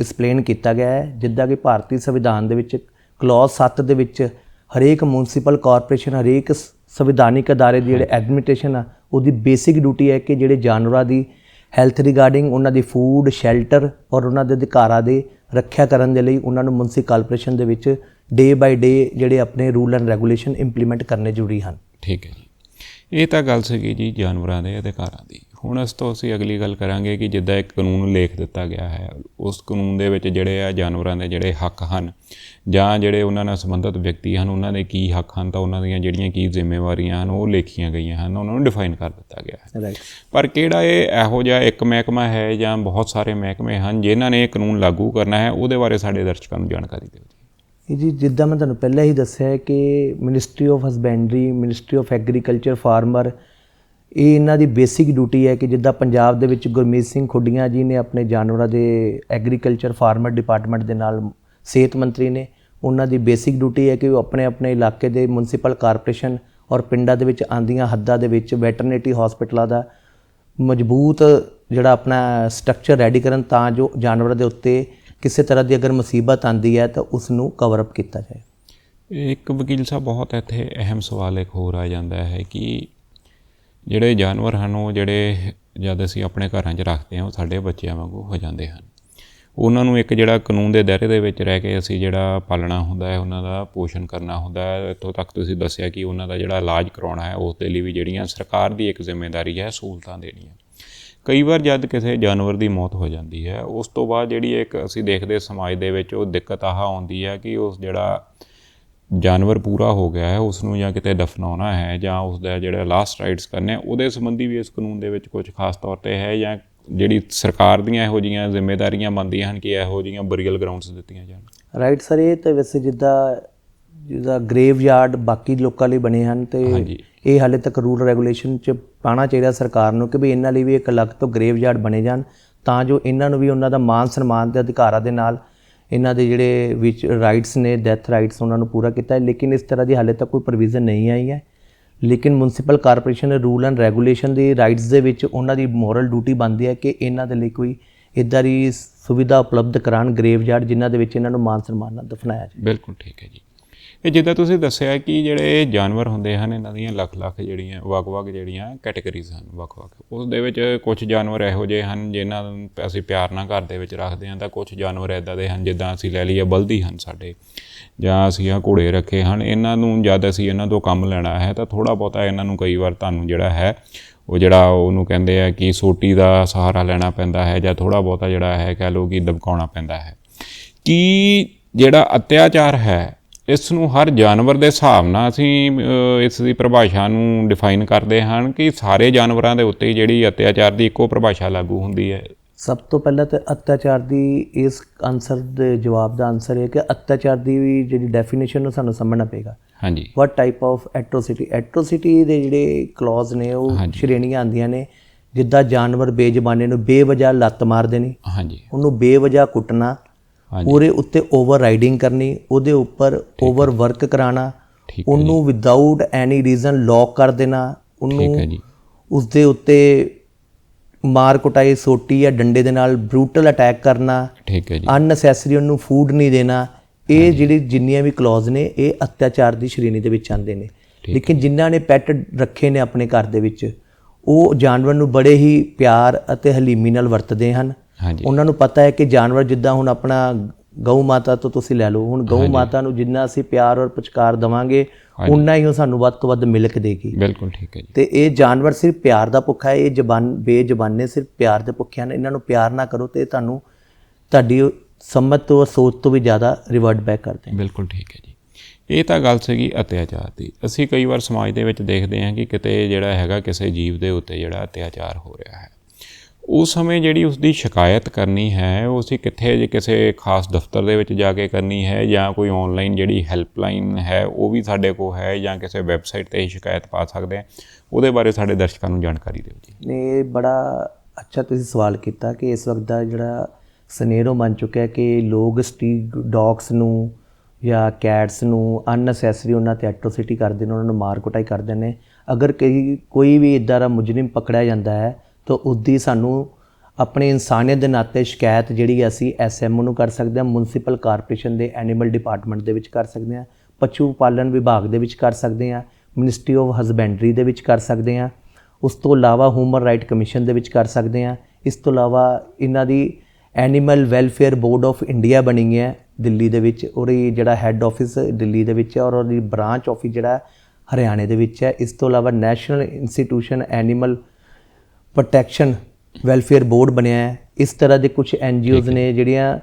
ਐਕਸਪਲੇਨ ਕੀਤਾ ਗਿਆ ਹੈ, ਜਿੱਦਾਂ ਕਿ ਭਾਰਤੀ ਸੰਵਿਧਾਨ ਦੇ ਵਿੱਚ ਕਲੌਜ਼ 7 ਦੇ ਵਿੱਚ ਹਰੇਕ ਮਿਊਨਿਸਪਲ ਕਾਰਪੋਰੇਸ਼ਨ ਹਰੇਕ ਸੰਵਿਧਾਨਿਕ ਅਦਾਰੇ ਦੀ ਜਿਹੜੇ ਐਡਮਿਨਿਸਟ੍ਰੇਸ਼ਨ ਆ, ਉਹਦੀ ਬੇਸਿਕ ਡਿਊਟੀ ਹੈ ਕਿ ਜਿਹੜੇ ਜਾਨਵਰਾਂ ਦੀ ਹੈਲਥ ਰਿਗਾਰਡਿੰਗ ਉਹਨਾਂ ਦੀ ਫੂਡ ਸ਼ੈਲਟਰ ਔਰ ਉਹਨਾਂ ਦੇ ਅਧਿਕਾਰਾਂ ਦੇ ਰੱਖਿਆ ਕਰਨ ਦੇ ਲਈ ਉਹਨਾਂ ਨੂੰ ਮੁਨਸੀ ਕਾਰਪੋਰੇਸ਼ਨ ਦੇ ਵਿੱਚ ਡੇ ਬਾਈ ਡੇ ਜਿਹੜੇ ਆਪਣੇ ਰੂਲ ਐਂਡ ਰੈਗੂਲੇਸ਼ਨ ਇੰਪਲੀਮੈਂਟ ਕਰਨੇ ਜ਼ਰੂਰੀ ਹਨ। ਠੀਕ ਹੈ ਜੀ। ਇਹ ਤਾਂ ਗੱਲ ਸੀਗੀ ਜੀ ਜਾਨਵਰਾਂ ਦੇ ਅਧਿਕਾਰਾਂ ਦੀ। ਹੁਣ ਇਸ ਤੋਂ ਅਸੀਂ ਅਗਲੀ ਗੱਲ ਕਰਾਂਗੇ ਕਿ ਜਿੱਦਾਂ ਇੱਕ ਕਾਨੂੰਨ ਲੇਖ ਦਿੱਤਾ ਗਿਆ ਹੈ ਉਸ ਕਾਨੂੰਨ ਦੇ ਵਿੱਚ ਜਿਹੜੇ ਆ ਜਾਨਵਰਾਂ ਦੇ ਜਿਹੜੇ ਹੱਕ ਹਨ ਜਾਂ ਜਿਹੜੇ ਉਹਨਾਂ ਨਾਲ ਸੰਬੰਧਿਤ ਵਿਅਕਤੀ ਹਨ ਉਹਨਾਂ ਦੇ ਕੀ ਹੱਕ ਹਨ ਤਾਂ ਉਹਨਾਂ ਦੀਆਂ ਜਿਹੜੀਆਂ ਕੀ ਜ਼ਿੰਮੇਵਾਰੀਆਂ ਹਨ ਉਹ ਲਿਖੀਆਂ ਗਈਆਂ ਹਨ ਉਹਨਾਂ ਨੂੰ ਡਿਫਾਈਨ ਕਰ ਦਿੱਤਾ ਗਿਆ ਹੈ। ਪਰ ਕਿਹੜਾ ਇਹ ਇਹੋ ਜਿਹਾ ਇੱਕ ਮਹਿਕਮਾ ਹੈ ਜਾਂ ਬਹੁਤ ਸਾਰੇ ਮਹਿਕਮੇ ਹਨ ਜਿਨ੍ਹਾਂ ਨੇ ਇਹ ਕਾਨੂੰਨ ਲਾਗੂ ਕਰਨਾ ਹੈ ਉਹਦੇ ਬਾਰੇ ਸਾਡੇ ਦਰਸ਼ਕਾਂ ਨੂੰ ਜਾਣਕਾਰੀ ਦਿਓ ਜੀ ਜਿੱਦਾਂ ਮੈਂ ਤੁਹਾਨੂੰ ਪਹਿਲਾਂ ਹੀ ਦੱਸਿਆ ਹੈ ਕਿ ministry of husbandry ministry of agriculture farmer ਇਹ ਇਹਨਾਂ ਦੀ ਬੇਸਿਕ ਡਿਊਟੀ ਹੈ ਕਿ ਜਿੱਦਾਂ ਪੰਜਾਬ ਦੇ ਵਿੱਚ ਗੁਰਮੀਤ ਸਿੰਘ ਖੁੱਡੀਆਂ ਜੀ ਨੇ ਆਪਣੇ ਜਾਨਵਰਾਂ ਦੇ ਐਗਰੀਕਲਚਰ ਫਾਰਮਰ ਡਿਪਾਰਟਮੈਂਟ ਦੇ ਨਾਲ ਸਿਹਤ ਮੰਤਰੀ ਨੇ, ਉਹਨਾਂ ਦੀ ਬੇਸਿਕ ਡਿਊਟੀ ਹੈ ਕਿ ਉਹ ਆਪਣੇ ਆਪਣੇ ਇਲਾਕੇ ਦੇ ਮਿਊਨਿਸਪਲ ਕਾਰਪੋਰੇਸ਼ਨ ਔਰ ਪਿੰਡਾਂ ਦੇ ਵਿੱਚ ਆਂਦੀਆਂ ਹੱਦਾਂ ਦੇ ਵਿੱਚ ਵੈਟਰਨਰੀ ਹਸਪੀਟਲਾਂ ਦਾ ਮਜ਼ਬੂਤ ਜਿਹੜਾ ਆਪਣਾ ਸਟਰਕਚਰ ਰੈਡੀ ਕਰਨ ਤਾਂ ਜੋ ਜਾਨਵਰਾਂ ਦੇ ਉੱਤੇ ਕਿਸੇ ਤਰ੍ਹਾਂ ਦੀ ਅਗਰ ਮੁਸੀਬਤ ਆਂਦੀ ਹੈ ਤਾਂ ਉਸ ਨੂੰ ਕਵਰ ਅਪ ਕੀਤਾ ਜਾਏ। ਇੱਕ ਵਕੀਲ ਸਾਹਿਬ, ਬਹੁਤ ਇੱਥੇ ਅਹਿਮ ਸਵਾਲ ਇੱਕ ਹੋਰ ਆ ਜਾਂਦਾ ਹੈ ਕਿ ਜਿਹੜੇ ਜਾਨਵਰ ਹਨ, ਉਹ ਜਿਹੜੇ ਜਦ ਅਸੀਂ ਆਪਣੇ ਘਰਾਂ 'ਚ ਰੱਖਦੇ ਹਾਂ, ਉਹ ਸਾਡੇ ਬੱਚਿਆਂ ਵਾਂਗੂ ਹੋ ਜਾਂਦੇ ਹਨ। ਉਹਨਾਂ ਨੂੰ ਇੱਕ ਜਿਹੜਾ ਕਾਨੂੰਨ ਦੇ ਦਾਇਰੇ ਦੇ ਵਿੱਚ ਰਹਿ ਕੇ ਅਸੀਂ ਜਿਹੜਾ ਪਾਲਣਾ ਹੁੰਦਾ ਹੈ, ਉਹਨਾਂ ਦਾ ਪੋਸ਼ਣ ਕਰਨਾ ਹੁੰਦਾ ਹੈ। ਇੱਥੋਂ ਤੱਕ ਤੁਸੀਂ ਦੱਸਿਆ ਕਿ ਉਹਨਾਂ ਦਾ ਜਿਹੜਾ ਇਲਾਜ ਕਰਾਉਣਾ ਹੈ, ਉਸ ਦੇ ਲਈ ਵੀ ਜਿਹੜੀਆਂ ਸਰਕਾਰ ਦੀ ਇੱਕ ਜ਼ਿੰਮੇਵਾਰੀ ਹੈ, ਸਹੂਲਤਾਂ ਦੇਣੀਆਂ। ਕਈ ਵਾਰ ਜਦ ਕਿਸੇ ਜਾਨਵਰ ਦੀ ਮੌਤ ਹੋ ਜਾਂਦੀ ਹੈ ਉਸ ਤੋਂ ਬਾਅਦ ਜਿਹੜੀ ਇੱਕ ਅਸੀਂ ਦੇਖਦੇ ਸਮਾਜ ਦੇ ਵਿੱਚ ਉਹ ਦਿੱਕਤ ਆਹ ਆਉਂਦੀ ਹੈ ਕਿ ਉਸ ਜਿਹੜਾ ਜਾਨਵਰ ਪੂਰਾ ਹੋ ਗਿਆ ਹੈ ਉਸ ਨੂੰ ਜਾਂ ਕਿਤੇ ਦਫਨਾਉਣਾ ਹੈ ਜਾਂ ਉਸ ਦਾ ਜਿਹੜਾ ਲਾਸਟ ਰਾਈਟਸ ਕਰਨੇ ਉਹਦੇ ਸੰਬੰਧੀ ਵੀ ਇਸ ਕਾਨੂੰਨ ਦੇ ਵਿੱਚ ਕੁਝ ਖਾਸ ਤੌਰ ਤੇ ਹੈ ਜਾਂ ਜਿਹੜੀ ਸਰਕਾਰ ਦੀਆਂ ਇਹੋ ਜਿਹੀਆਂ ਜ਼ਿੰਮੇਵਾਰੀਆਂ ਬਣਦੀਆਂ ਹਨ ਕਿ ਇਹੋ ਜਿਹੀਆਂ ਬਰੀਅਲ ਗਰਾਊਂਡਸ ਦਿੱਤੀਆਂ ਜਾਣ ਰਾਈਟ ਸਰ ਇਹ ਤਾਂ ਵੈਸੇ ਜਿੱਦਾਂ ਜਿਹਦਾ ਗ੍ਰੇਵ ਯਾਰਡ ਬਾਕੀ ਲੋਕਾਂ ਲਈ ਬਣੇ ਹਨ ਤੇ। ਇਹ ਹਾਲੇ ਤੱਕ ਰੂਲ ਰੈਗੂਲੇਸ਼ਨ ਚ ਪਾਣਾ ਚਾਹੀਦਾ ਸਰਕਾਰ ਨੂੰ ਕਿ ਵੀ ਇਹਨਾਂ ਲਈ ਵੀ ਇੱਕ ਅਲੱਗ ਤੋਂ ਗ੍ਰੇਵ ਯਾਰਡ ਬਣੇ ਜਾਣ, ਤਾਂ ਜੋ ਇਹਨਾਂ ਨੂੰ ਵੀ ਉਹਨਾਂ ਦਾ ਮਾਨ ਸਨਮਾਨ ਤੇ ਅਧਿਕਾਰਾਂ ਦੇ ਨਾਲ ਇਹਨਾਂ ਦੇ ਜਿਹੜੇ ਵਿੱਚ ਰਾਈਟਸ ਨੇ ਡੈਥ ਰਾਈਟਸ ਉਹਨਾਂ ਨੂੰ ਪੂਰਾ ਕੀਤਾ ਹੈ। ਲੇਕਿਨ ਇਸ ਤਰ੍ਹਾਂ ਦੀ ਹਾਲੇ ਤੱਕ ਕੋਈ ਪ੍ਰੋਵੀਜ਼ਨ ਨਹੀਂ ਆਈ ਹੈ। ਲੇਕਿਨ ਮਿਊਨਿਸਪਲ ਕਾਰਪੋਰੇਸ਼ਨ ਦੇ ਰੂਲ ਐਂਡ ਰੈਗੂਲੇਸ਼ਨ ਦੀ ਰਾਈਟਸ ਦੇ ਵਿੱਚ ਉਹਨਾਂ ਦੀ ਮੋਰਲ ਡਿਊਟੀ ਬਣਦੀ ਹੈ ਕਿ ਇਹਨਾਂ ਦੇ ਲਈ ਕੋਈ ਇਦਾਂ ਦੀ ਸੁਵਿਧਾ ਉਪਲਬਧ ਕਰਾਉਣ, ਗ੍ਰੇਵ ਯਾਰਡ ਜਿਨ੍ਹਾਂ ਦੇ ਵਿੱਚ ਇਹਨਾਂ ਨੂੰ ਮਾਨ ਸਨਮਾਨ ਨਾਲ ਦਫਨਾਇਆ ਜਾਵੇ। ਬਿਲਕੁਲ ਠੀਕ ਹੈ ਜੀ। ਇਹ ਜਿੱਦਾਂ ਤੁਸੀਂ ਦੱਸਿਆ ਕਿ ਜਿਹੜੇ ਜਾਨਵਰ ਹੁੰਦੇ ਹਨ, ਇਹਨਾਂ ਦੀਆਂ ਲੱਖ ਲੱਖ ਜਿਹੜੀਆਂ ਵੱਖ-ਵੱਖ ਜਿਹੜੀਆਂ ਕੈਟਾਗਰੀਜ਼ ਹਨ ਵੱਖ-ਵੱਖ ਉਸ ਦੇ ਵਿੱਚ ਕੁਝ ਜਾਨਵਰ ਇਹੋ ਜਿਹੇ ਹਨ ਜਿਨ੍ਹਾਂ ਨੂੰ ਅਸੀਂ ਪਿਆਰ ਨਾਲ ਘਰ ਦੇ ਵਿੱਚ ਰੱਖਦੇ ਹਾਂ ਤਾਂ ਕੁਝ ਜਾਨਵਰ ਇਦਾਂ ਦੇ ਹਨ ਜਿੱਦਾਂ ਅਸੀਂ ਲੈ ਲਈਏ ਬਲਦੀ ਹਨ ਸਾਡੇ, ਜਾਂ ਅਸੀਂ ਆ ਘੋੜੇ ਰੱਖੇ ਹਨ। ਇਹਨਾਂ ਨੂੰ ਜਦ ਅਸੀਂ ਇਹਨਾਂ ਤੋਂ ਕੰਮ ਲੈਣਾ ਹੈ ਤਾਂ ਥੋੜਾ ਬਹੁਤਾ ਇਹਨਾਂ ਨੂੰ ਕਈ ਵਾਰ ਤੁਹਾਨੂੰ ਜਿਹੜਾ ਹੈ, ਉਹ ਜਿਹੜਾ ਉਹਨੂੰ ਕਹਿੰਦੇ ਆ ਕਿ ਸੋਟੀ ਦਾ ਸਹਾਰਾ ਲੈਣਾ ਪੈਂਦਾ ਹੈ ਜਾਂ ਥੋੜਾ ਬਹੁਤਾ ਜਿਹੜਾ ਹੈ ਕਹਿ ਲਓ ਕਿ ਦਬਕਾਉਣਾ ਪੈਂਦਾ ਹੈ। ਕਿ ਜਿਹੜਾ ਅਤਿਆਚਾਰ ਹੈ ਇਸ ਨੂੰ ਹਰ ਜਾਨਵਰ ਦੇ ਹਿਸਾਬ ਨਾਲ ਅਸੀਂ ਇਸ ਦੀ ਪਰਿਭਾਸ਼ਾ ਨੂੰ ਡਿਫਾਈਨ ਕਰਦੇ ਹਨ ਕਿ ਸਾਰੇ ਜਾਨਵਰਾਂ ਦੇ ਉੱਤੇ ਹੀ ਜਿਹੜੀ ਅਤਿਆਚਾਰ ਦੀ ਇੱਕੋ ਪਰਿਭਾਸ਼ਾ ਲਾਗੂ ਹੁੰਦੀ ਹੈ। ਸਭ ਤੋਂ ਪਹਿਲਾਂ ਤਾਂ ਅਤਿਆਚਾਰ ਦੀ ਇਸ ਆਨਸਰ ਦੇ ਜਵਾਬ ਦਾ ਆਨਸਰ ਇਹ ਹੈ ਕਿ ਅਤਿਆਚਾਰ ਦੀ ਜਿਹੜੀ ਡੈਫੀਨੇਸ਼ਨ ਨੂੰ ਸਾਨੂੰ ਸਮਝਣਾ ਪਏਗਾ। ਹਾਂਜੀ। What type of atrocity atrocity ਦੇ ਜਿਹੜੇ ਕਲੌਜ਼ ਨੇ ਉਹ ਸ਼੍ਰੇਣੀਆਂ ਆਉਂਦੀਆਂ ਨੇ ਜਿੱਦਾਂ ਜਾਨਵਰ ਬੇਜ਼ਬਾਨੇ ਨੂੰ ਬੇਵਜ੍ਹਾ ਲੱਤ ਮਾਰ ਦੇਣੀ ਹਾਂਜੀ। ਉਹਨੂੰ ਬੇਵਜ੍ਹਾ ਕੁੱਟਣਾ ਉਹਦੇ ਉੱਤੇ ਓਵਰ ਰਾਈਡਿੰਗ ਕਰਨੀ ਉਹਦੇ ਉੱਪਰ ਓਵਰ ਵਰਕ ਕਰਾਣਾ ਉਹਨੂੰ ਵਿਦਆਊਟ ਐਨੀ ਰੀਜ਼ਨ ਲੌਕ ਕਰ ਦੇਣਾ ਉਹਨੂੰ ਜੀ। ਉਸਦੇ ਉੱਤੇ ਮਾਰ ਕੁਟਾਈ ਸੋਟੀ ਜਾਂ ਡੰਡੇ ਦੇ ਨਾਲ ਬਰੂਟਲ ਅਟੈਕ ਕਰਨਾ ਠੀਕ ਹੈ ਜੀ। ਅਨਨੈਸੈਸਰੀ ਉਹਨੂੰ ਫੂਡ ਨਹੀਂ ਦੇਣਾ ਇਹ ਜਿਹੜੀ ਜਿੰਨੀਆਂ ਵੀ ਕਲੌਜ਼ ਨੇ ਇਹ ਅਤਿਆਚਾਰ ਦੀ ਸ਼੍ਰੇਣੀ ਦੇ ਵਿੱਚ ਆਉਂਦੇ ਨੇ। ਲੇਕਿਨ ਜਿਨ੍ਹਾਂ ਨੇ ਪੈਟ ਰੱਖੇ ਨੇ ਆਪਣੇ ਘਰ ਦੇ ਵਿੱਚ ਉਹ ਜਾਨਵਰ ਨੂੰ ਬੜੇ ਹੀ ਪਿਆਰ ਅਤੇ ਹਲੀਮੀ ਨਾਲ ਵਰਤਦੇ ਹਨ। ਹਾਂਜੀ। ਉਹਨਾਂ ਨੂੰ ਪਤਾ ਹੈ ਕਿ ਜਾਨਵਰ ਜਿੱਦਾਂ ਹੁਣ ਆਪਣਾ ਗਊ ਮਾਤਾ ਤੋਂ ਤੁਸੀਂ ਲੈ ਲਓ ਹੁਣ ਗਊ ਮਾਤਾ ਨੂੰ ਜਿੰਨਾ ਅਸੀਂ ਪਿਆਰ ਔਰ ਪੁਚਕਾਰ ਦਵਾਂਗੇ ਉਨਾ ਹੀ ਉਹ ਸਾਨੂੰ ਵੱਧ ਤੋਂ ਵੱਧ ਮਿਲਕ ਦੇਗੀ। ਬਿਲਕੁਲ ਠੀਕ ਹੈ ਜੀ। ਤੇ ਇਹ ਜਾਨਵਰ ਸਿਰਫ ਪਿਆਰ ਦਾ ਭੁੱਖਾ ਹੈ ਇਹ ਜ਼ਬਾਨ ਬੇਜ਼ਬਾਨੇ ਸਿਰਫ ਪਿਆਰ ਦੇ ਭੁੱਖੇ ਹਨ। ਇਹਨਾਂ ਨੂੰ ਪਿਆਰ ਨਾ ਕਰੋ ਤੇ ਤੁਹਾਨੂੰ ਤੁਹਾਡੀ ਸਮਝ ਤੋਂ ਸੋਚ ਤੋਂ ਵੀ ਜ਼ਿਆਦਾ ਰਿਵਰਟ ਬੈਕ ਕਰਦੇ ਬਿਲਕੁਲ ਠੀਕ ਹੈ ਜੀ। ਇਹ ਤਾਂ ਗੱਲ ਸੀਗੀ ਅਤਿਆਚਾਰ ਦੀ। ਅਸੀਂ ਕਈ ਵਾਰ ਸਮਾਜ ਦੇ ਵਿੱਚ ਦੇਖਦੇ ਹਾਂ ਕਿ ਕਿਤੇ ਜਿਹੜਾ ਹੈਗਾ ਕਿਸੇ ਜੀਵ ਦੇ ਉੱਤੇ ਜਿਹੜਾ ਅਤਿਆਚਾਰ ਹੋ ਰਿਹਾ ਹੈ। ਉਸ ਸਮੇਂ ਜਿਹੜੀ ਉਸ ਦੀ ਸ਼ਿਕਾਇਤ ਕਰਨੀ ਹੈ, ਉਹ ਅਸੀਂ ਕਿੱਥੇ ਜੇ ਕਿਸੇ ਖਾਸ ਦਫ਼ਤਰ ਦੇ ਵਿੱਚ ਜਾ ਕੇ ਕਰਨੀ ਹੈ ਜਾਂ ਕੋਈ ਆਨਲਾਈਨ ਜਿਹੜੀ ਹੈਲਪਲਾਈਨ ਹੈ, ਉਹ ਵੀ ਸਾਡੇ ਕੋਲ ਹੈ ਜਾਂ ਕਿਸੇ ਵੈਬਸਾਈਟ ਤੇ ਹੀ ਸ਼ਿਕਾਇਤ ਪਾ ਸਕਦੇ ਹਾਂ। ਉਹਦੇ ਬਾਰੇ ਸਾਡੇ ਦਰਸ਼ਕਾਂ ਨੂੰ ਜਾਣਕਾਰੀ ਦਿਓ ਜੀ। ਇਹ ਬੜਾ ਅੱਛਾ ਤੁਸੀਂ ਸਵਾਲ ਕੀਤਾ ਕਿ ਇਸ ਵਕਤ ਦਾ ਜਿਹੜਾ ਸਨੇਰੋ ਬਣ ਚੁੱਕਿਆ ਕਿ ਲੋਕ ਸਟਰੀਟ ਡੌਗਸ ਨੂੰ ਜਾਂ ਕੈਟਸ ਨੂੰ ਅਨਨੈਸੈਸਰੀ ਉਹਨਾਂ ਤੇ ਐਟ੍ਰੋਸਿਟੀ ਕਰਦੇ ਨੇ, ਉਹਨਾਂ ਨੂੰ ਮਾਰ ਕੁਟਾਈ ਕਰਦੇ ਨੇ। ਅਗਰ ਕਈ ਕੋਈ ਵੀ ਇਦਾਂ ਦਾ ਮੁਜਰਮ ਪਕੜਿਆ ਜਾਂਦਾ ਹੈ ਤਾਂ ਉਦੀ ਸਾਨੂੰ ਆਪਣੇ ਇਨਸਾਨੀਅਤ ਦੇ ਨਾਤੇ ਸ਼ਿਕਾਇਤ ਜਿਹੜੀ ਅਸੀਂ ਐਸਐਮਓ ਨੂੰ ਕਰ ਸਕਦੇ ਹਾਂ ਮਿਊਨਿਸਪਲ ਕਾਰਪੋਰੇਸ਼ਨ ਦੇ ਐਨੀਮਲ ਡਿਪਾਰਟਮੈਂਟ ਦੇ ਵਿੱਚ ਕਰ ਸਕਦੇ ਹਾਂ, ਪਸ਼ੂ ਪਾਲਣ ਵਿਭਾਗ ਦੇ ਵਿੱਚ ਕਰ ਸਕਦੇ ਹਾਂ ਮਿਨਿਸਟਰੀ ਆਫ ਹਸਬੈਂਡਰੀ ਦੇ ਵਿੱਚ ਕਰ ਸਕਦੇ ਹਾਂ, ਉਸ ਤੋਂ ਇਲਾਵਾ ਹਿਊਮਨ ਰਾਈਟ ਕਮਿਸ਼ਨ ਦੇ ਵਿੱਚ ਕਰ ਸਕਦੇ ਹਾਂ, ਇਸ ਤੋਂ ਇਲਾਵਾ ਇਹਨਾਂ ਦੀ animal welfare board of India ਬਣੀ ਹੈ, ਦਿੱਲੀ ਦੇ ਵਿੱਚ, ਉਹਦੀ ਜਿਹੜਾ ਹੈੱਡ ਆਫਿਸ ਦਿੱਲੀ ਦੇ ਵਿੱਚ ਹੈ ਔਰ ਉਹਦੀ ਬ੍ਰਾਂਚ ਆਫਿਸ ਜਿਹੜਾ ਹਰਿਆਣੇ ਦੇ ਵਿੱਚ ਹੈ, ਇਸ ਤੋਂ ਇਲਾਵਾ national institution animal protection welfare board ਬਣਿਆ ਹੈ। ਇਸ ਤਰ੍ਹਾਂ ਦੇ ਕੁਝ ਐਨਜੀਓਜ਼ ਨੇ ਜਿਹੜੀਆਂ